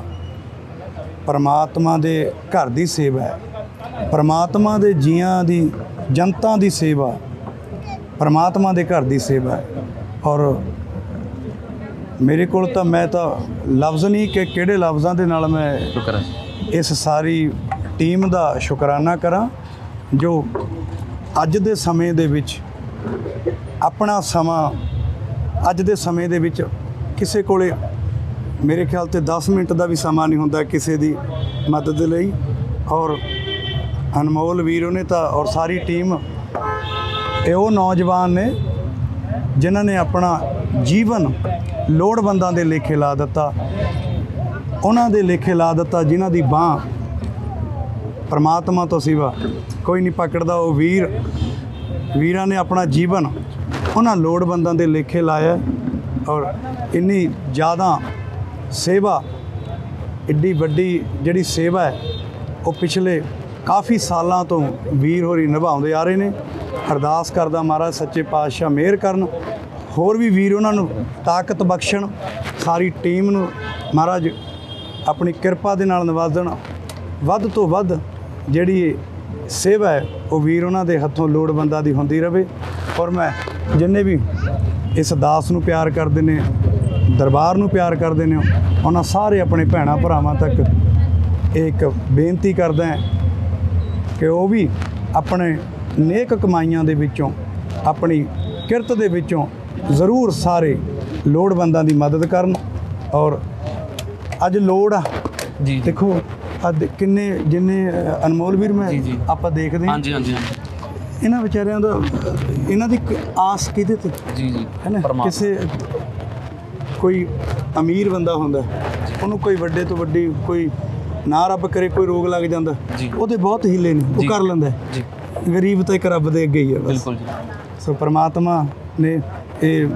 ਪਰਮਾਤਮਾ ਦੇ ਘਰ ਦੀ ਸੇਵਾ ਹੈ। ਪਰਮਾਤਮਾ ਦੇ ਜੀਆਂ ਦੀ ਜਨਤਾ ਦੀ ਸੇਵਾ। ਪਰਮਾਤਮਾ ਦੇ ਘਰ ਦੀ ਸੇਵਾ ਹੈ। ਔਰ ਮੇਰੇ ਕੋਲ ਤਾਂ ਮੈਂ ਤਾਂ ਲਫ਼ਜ਼ ਨਹੀਂ ਕਿ ਕਿਹੜੇ ਲਫ਼ਜ਼ਾਂ ਦੇ ਨਾਲ ਮੈਂ ਇਸ ਸਾਰੀ ਟੀਮ ਦਾ ਸ਼ੁਕਰਾਨਾ ਕਰਾਂ ਜੋ ਅੱਜ ਦੇ ਸਮੇਂ ਦੇ ਵਿੱਚ ਆਪਣਾ ਸਮਾਂ ਅੱਜ ਦੇ ਸਮੇਂ ਦੇ ਵਿੱਚ ਕਿਸੇ ਕੋਲੇ ਮੇਰੇ ਖਿਆਲ ਤੇ 10 ਮਿੰਟ ਦਾ ਵੀ ਸਮਾਂ ਨਹੀਂ ਹੁੰਦਾ ਕਿਸੇ ਦੀ ਮਦਦ ਲਈ। ਔਰ ਅਨਮੋਲ ਵੀਰ ਉਹਨੇ ਤਾਂ, ਔਰ ਸਾਰੀ ਟੀਮ, ਇਹ ਉਹ ਨੌਜਵਾਨ ਨੇ ਜਿਨ੍ਹਾਂ ਨੇ ਆਪਣਾ ਜੀਵਨ ਲੋੜਵੰਦਾਂ ਦੇ ਲੇਖੇ ਲਾ ਦਿੱਤਾ। ਉਹਨਾਂ ਦੇ ਲੇਖੇ ਲਾ ਦਿੱਤਾ ਜਿਨ੍ਹਾਂ ਦੀ ਬਾਹ ਪਰਮਾਤਮਾ ਤੋਂ ਸਿਵਾ। ਕੋਈ ਨਹੀਂ ਪਕੜਦਾ ਉਹ ਵੀਰ। ਵੀਰਾਂ ਨੇ ਆਪਣਾ ਜੀਵਨ ਉਹਨਾਂ ਲੋੜਵੰਦਾਂ ਦੇ ਲੇਖੇ ਲਾਇਆ। ਔਰ ਇੰਨੀ ਜ਼ਿਆਦਾ ਸੇਵਾ ਇੱਡੀ ਵੱਡੀ ਜਿਹੜੀ ਸੇਵਾ ਹੈ, ਉਹ ਪਿਛਲੇ ਕਾਫੀ ਸਾਲਾਂ ਤੋਂ ਵੀਰ ਹੋਰੀ ਨਿਭਾਉਂਦੇ ਆ ਰਹੇ ਨੇ। ਅਰਦਾਸ ਕਰਦਾ ਮਹਾਰਾਜ ਸੱਚੇ ਪਾਤਸ਼ਾਹ ਮਿਹਰ ਕਰਨ। ਹੋਰ ਵੀ ਵੀਰ ਉਹਨਾਂ ਨੂੰ ਤਾਕਤ ਬਖਸ਼ਣ। ਸਾਰੀ ਟੀਮ ਨੂੰ ਮਹਾਰਾਜ ਆਪਣੀ ਕਿਰਪਾ ਦੇ ਨਾਲ ਨਵਾਜ਼ਣ ਵੱਧ ਤੋਂ ਵੱਧ ਜਿਹੜੀ ਸੇਵਾ ਹੈ, ਉਹ ਵੀਰ ਉਹਨਾਂ ਦੇ ਹੱਥੋਂ ਲੋੜਵੰਦਾਂ ਦੀ ਹੁੰਦੀ ਰਹੇ ਔਰ ਮੈਂ ਜਿੰਨੇ ਵੀ ਇਸ ਦਾਸ ਨੂੰ ਪਿਆਰ ਕਰਦੇ ਨੇ ਦਰਬਾਰ ਨੂੰ ਪਿਆਰ ਕਰਦੇ ਨੇ ਉਹਨਾਂ ਸਾਰੇ ਆਪਣੇ ਭੈਣਾਂ ਭਰਾਵਾਂ ਤੱਕ ਇਹ ਇੱਕ ਬੇਨਤੀ ਕਰਦਾ ਹਾਂ ਕਿ ਉਹ ਵੀ ਆਪਣੇ ਨੇਕ ਕਮਾਈਆਂ ਦੇ ਵਿੱਚੋਂ ਆਪਣੀ ਕਿਰਤ ਦੇ ਵਿੱਚੋਂ ਜ਼ਰੂਰ ਸਾਰੇ ਲੋੜਵੰਦਾਂ ਦੀ ਮਦਦ ਕਰਨ ਔਰ ਅੱਜ ਲੋੜ ਆ। ਜੀ। ਦੇਖੋ ਅੱਜ ਕਿੰਨੇ ਜਿੰਨੇ ਅਨਮੋਲ ਵੀਰ ਮੈਂ। ਆਪਾਂ ਦੇਖਦੇ ਹਾਂ। ਹਾਂਜੀ ਹਾਂਜੀ ਇਹਨਾਂ ਵਿਚਾਰਿਆਂ ਦਾ ਇਹਨਾਂ ਦੀ ਆਸ ਕਿਹਦੇ ਤੇ? ਜੀ ਜੀ। ਹੈ ਨਾ? ਕਿਸੇ ਕੋਈ ਅਮੀਰ ਬੰਦਾ ਹੁੰਦਾ ਉਹਨੂੰ ਕੋਈ ਵੱਡੇ ਤੋਂ ਵੱਡੀ ਕੋਈ ਨਾ ਰੱਬ ਕਰੇ ਕੋਈ ਰੋਗ ਲੱਗ ਜਾਂਦਾ। ਉਹਦੇ ਬਹੁਤ ਹੀਲੇ ਨੇ ਉਹ। ਕਰ ਲੈਂਦਾ ਗਰੀਬ ਤਾਂ ਇੱਕ ਰੱਬ ਦੇ ਅੱਗੇ ਹੀ ਹੈ ਬਸ। ਬਿਲਕੁਲ ਜੀ। ਸੋ ਪ੍ਰਮਾਤਮਾ ਨੇ ਇਹ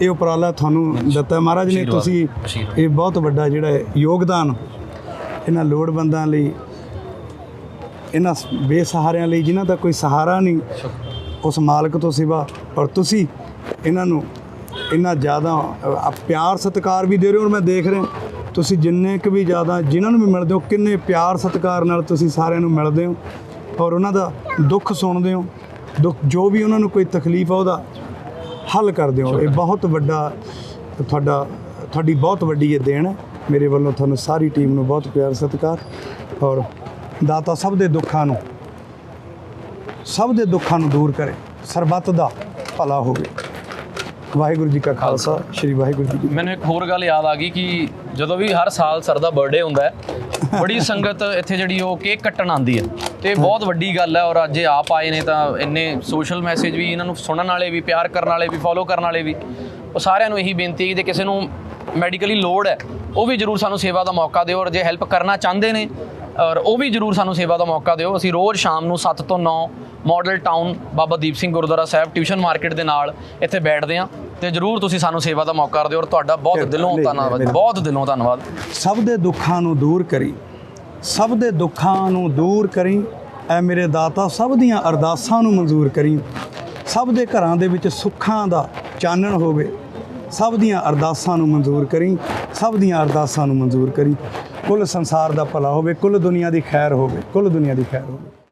ਇਹ ਉਪਰਾਲਾ ਤੁਹਾਨੂੰ ਦਿੱਤਾ। ਮਹਾਰਾਜ ਨੇ ਤੁਸੀਂ। ਇਹ ਬਹੁਤ ਵੱਡਾ ਜਿਹੜਾ ਯੋਗਦਾਨ ਇਹਨਾਂ ਲੋੜਵੰਦਾਂ ਲਈ ਇਹਨਾਂ ਬੇਸਹਾਰਿਆਂ ਲਈ ਜਿਨ੍ਹਾਂ ਦਾ ਕੋਈ ਸਹਾਰਾ ਨਹੀਂ ਉਸ ਮਾਲਕ ਤੋਂ ਸਿਵਾ ਔਰ ਤੁਸੀਂ ਇਹਨਾਂ ਨੂੰ ਇੰਨਾ ਜ਼ਿਆਦਾ ਪਿਆਰ ਸਤਿਕਾਰ ਵੀ ਦੇ ਰਹੇ ਹੋ ਔਰ ਮੈਂ ਦੇਖ ਰਿਹਾ। ਤੁਸੀਂ ਜਿੰਨੇ ਕੁ ਵੀ ਜ਼ਿਆਦਾ ਜਿਨ੍ਹਾਂ ਨੂੰ ਵੀ ਮਿਲਦੇ ਹੋ, ਕਿੰਨੇ ਪਿਆਰ ਸਤਿਕਾਰ ਨਾਲ ਤੁਸੀਂ ਸਾਰਿਆਂ ਨੂੰ ਮਿਲਦੇ ਹੋ ਔਰ ਉਹਨਾਂ ਦਾ ਦੁੱਖ ਸੁਣਦੇ ਹੋ। ਦੁੱਖ ਜੋ ਵੀ ਉਹਨਾਂ ਨੂੰ ਕੋਈ ਤਕਲੀਫ ਆ, ਉਹਦਾ ਹੱਲ ਕਰਦੇ ਹੋ। ਇਹ ਬਹੁਤ ਵੱਡਾ ਤੁਹਾਡਾ, ਤੁਹਾਡੀ ਬਹੁਤ ਵੱਡੀ ਇਹ ਦੇਣ ਹੈ। ਮੇਰੇ ਵੱਲੋਂ ਤੁਹਾਨੂੰ ਸਾਰੀ ਟੀਮ ਨੂੰ ਬਹੁਤ ਪਿਆਰ, ਸਤਿਕਾਰ ਔਰ ਦਾਤਾ ਸਭ ਦੇ ਦੁੱਖਾਂ ਨੂੰ, ਸਭ ਦੇ ਦੁੱਖਾਂ ਨੂੰ ਦੂਰ ਕਰੇ। ਸਰਬੱਤ ਦਾ ਭਲਾ ਹੋਵੇ। ਵਾਹਿਗੁਰੂ ਜੀ ਕਾ ਖਾਲਸਾ, ਸ੍ਰੀ ਵਾਹਿਗੁਰੂ ਜੀ ਕੀ ਮੈਨੂੰ ਇੱਕ ਹੋਰ ਗੱਲ ਯਾਦ ਆ ਗਈ ਕਿ ਜਦੋਂ ਵੀ ਹਰ ਸਾਲ ਸਰ ਦਾ ਬਰਥਡੇ ਹੁੰਦਾ ਹੈ, ਬੜੀ ਸੰਗਤ ਇੱਥੇ ਜਿਹੜੀ ਉਹ ਕੇਕ ਕੱਟਣ ਆਉਂਦੀ ਹੈ। ਤੇ ਇਹ ਬਹੁਤ ਵੱਡੀ ਗੱਲ ਹੈ ਔਰ ਅੱਜ ਇਹ ਆਪ ਆਏ ਨੇ ਤਾਂ ਇੰਨੇ ਸੋਸ਼ਲ ਮੈਸੇਜ ਵੀ, ਇਹਨਾਂ ਨੂੰ ਸੁਣਨ ਵਾਲੇ ਵੀ, ਪਿਆਰ ਕਰਨ ਵਾਲੇ ਵੀ ਫੋਲੋ ਕਰਨ ਵਾਲੇ ਵੀ, ਉਹ ਸਾਰਿਆਂ ਨੂੰ ਇਹੀ ਬੇਨਤੀ ਹੈ ਕਿ ਜੇ ਕਿਸੇ ਨੂੰ ਮੈਡੀਕਲੀ ਲੋੜ ਹੈ, ਉਹ ਵੀ ਜਰੂਰ ਸਾਨੂੰ ਸੇਵਾ ਦਾ ਮੌਕਾ ਦਿਓ ਔਰ ਜੇ ਹੈਲਪ ਕਰਨਾ ਚਾਹੁੰਦੇ ਨੇ ਔਰ ਉਹ ਵੀ ਜਰੂਰ ਸਾਨੂੰ ਸੇਵਾ ਦਾ ਮੌਕਾ ਦਿਓ। ਅਸੀਂ ਰੋਜ਼ ਸ਼ਾਮ ਨੂੰ 7 ਤੋਂ 9 model town Baba Deep Singh gurdwara Sahib tuition market ਦੇ ਨਾਲ ਇੱਥੇ ਬੈਠਦੇ ਹਾਂ ਤੇ ਜਰੂਰ ਤੁਸੀਂ ਸਾਨੂੰ ਸੇਵਾ ਦਾ ਮੌਕਾ ਦਿਓ ਔਰ ਤੁਹਾਡਾ ਬਹੁਤ ਦਿਲੋਂ ਧੰਨਵਾਦ ਬਹੁਤ ਦਿਲੋਂ ਧੰਨਵਾਦ। ਸਭ ਦੇ ਦੁੱਖਾਂ ਨੂੰ ਦੂਰ ਕਰੀ ਸਭ ਦੇ ਦੁੱਖਾਂ ਨੂੰ ਦੂਰ ਕਰੀ ਐ ਮੇਰੇ ਦਾਤਾ ਸਭ ਦੀਆਂ ਅਰਦਾਸਾਂ ਨੂੰ ਮਨਜ਼ੂਰ ਕਰੀ। ਸਭ ਦੇ ਘਰਾਂ ਦੇ ਵਿੱਚ ਸੁੱਖਾਂ ਦਾ ਚਾਨਣ ਹੋਵੇ ਸਭ ਦੀਆਂ ਅਰਦਾਸਾਂ ਨੂੰ ਮਨਜ਼ੂਰ ਕਰੀ ਸਭ ਦੀਆਂ ਅਰਦਾਸਾਂ ਨੂੰ ਮਨਜ਼ੂਰ ਕਰੀ। ਕੁੱਲ ਸੰਸਾਰ ਦਾ ਭਲਾ ਹੋਵੇ, ਕੁੱਲ ਦੁਨੀਆ ਦੀ ਖੈਰ ਹੋਵੇ, ਕੁੱਲ ਦੁਨੀਆ ਦੀ ਖੈਰ ਹੋਵੇ।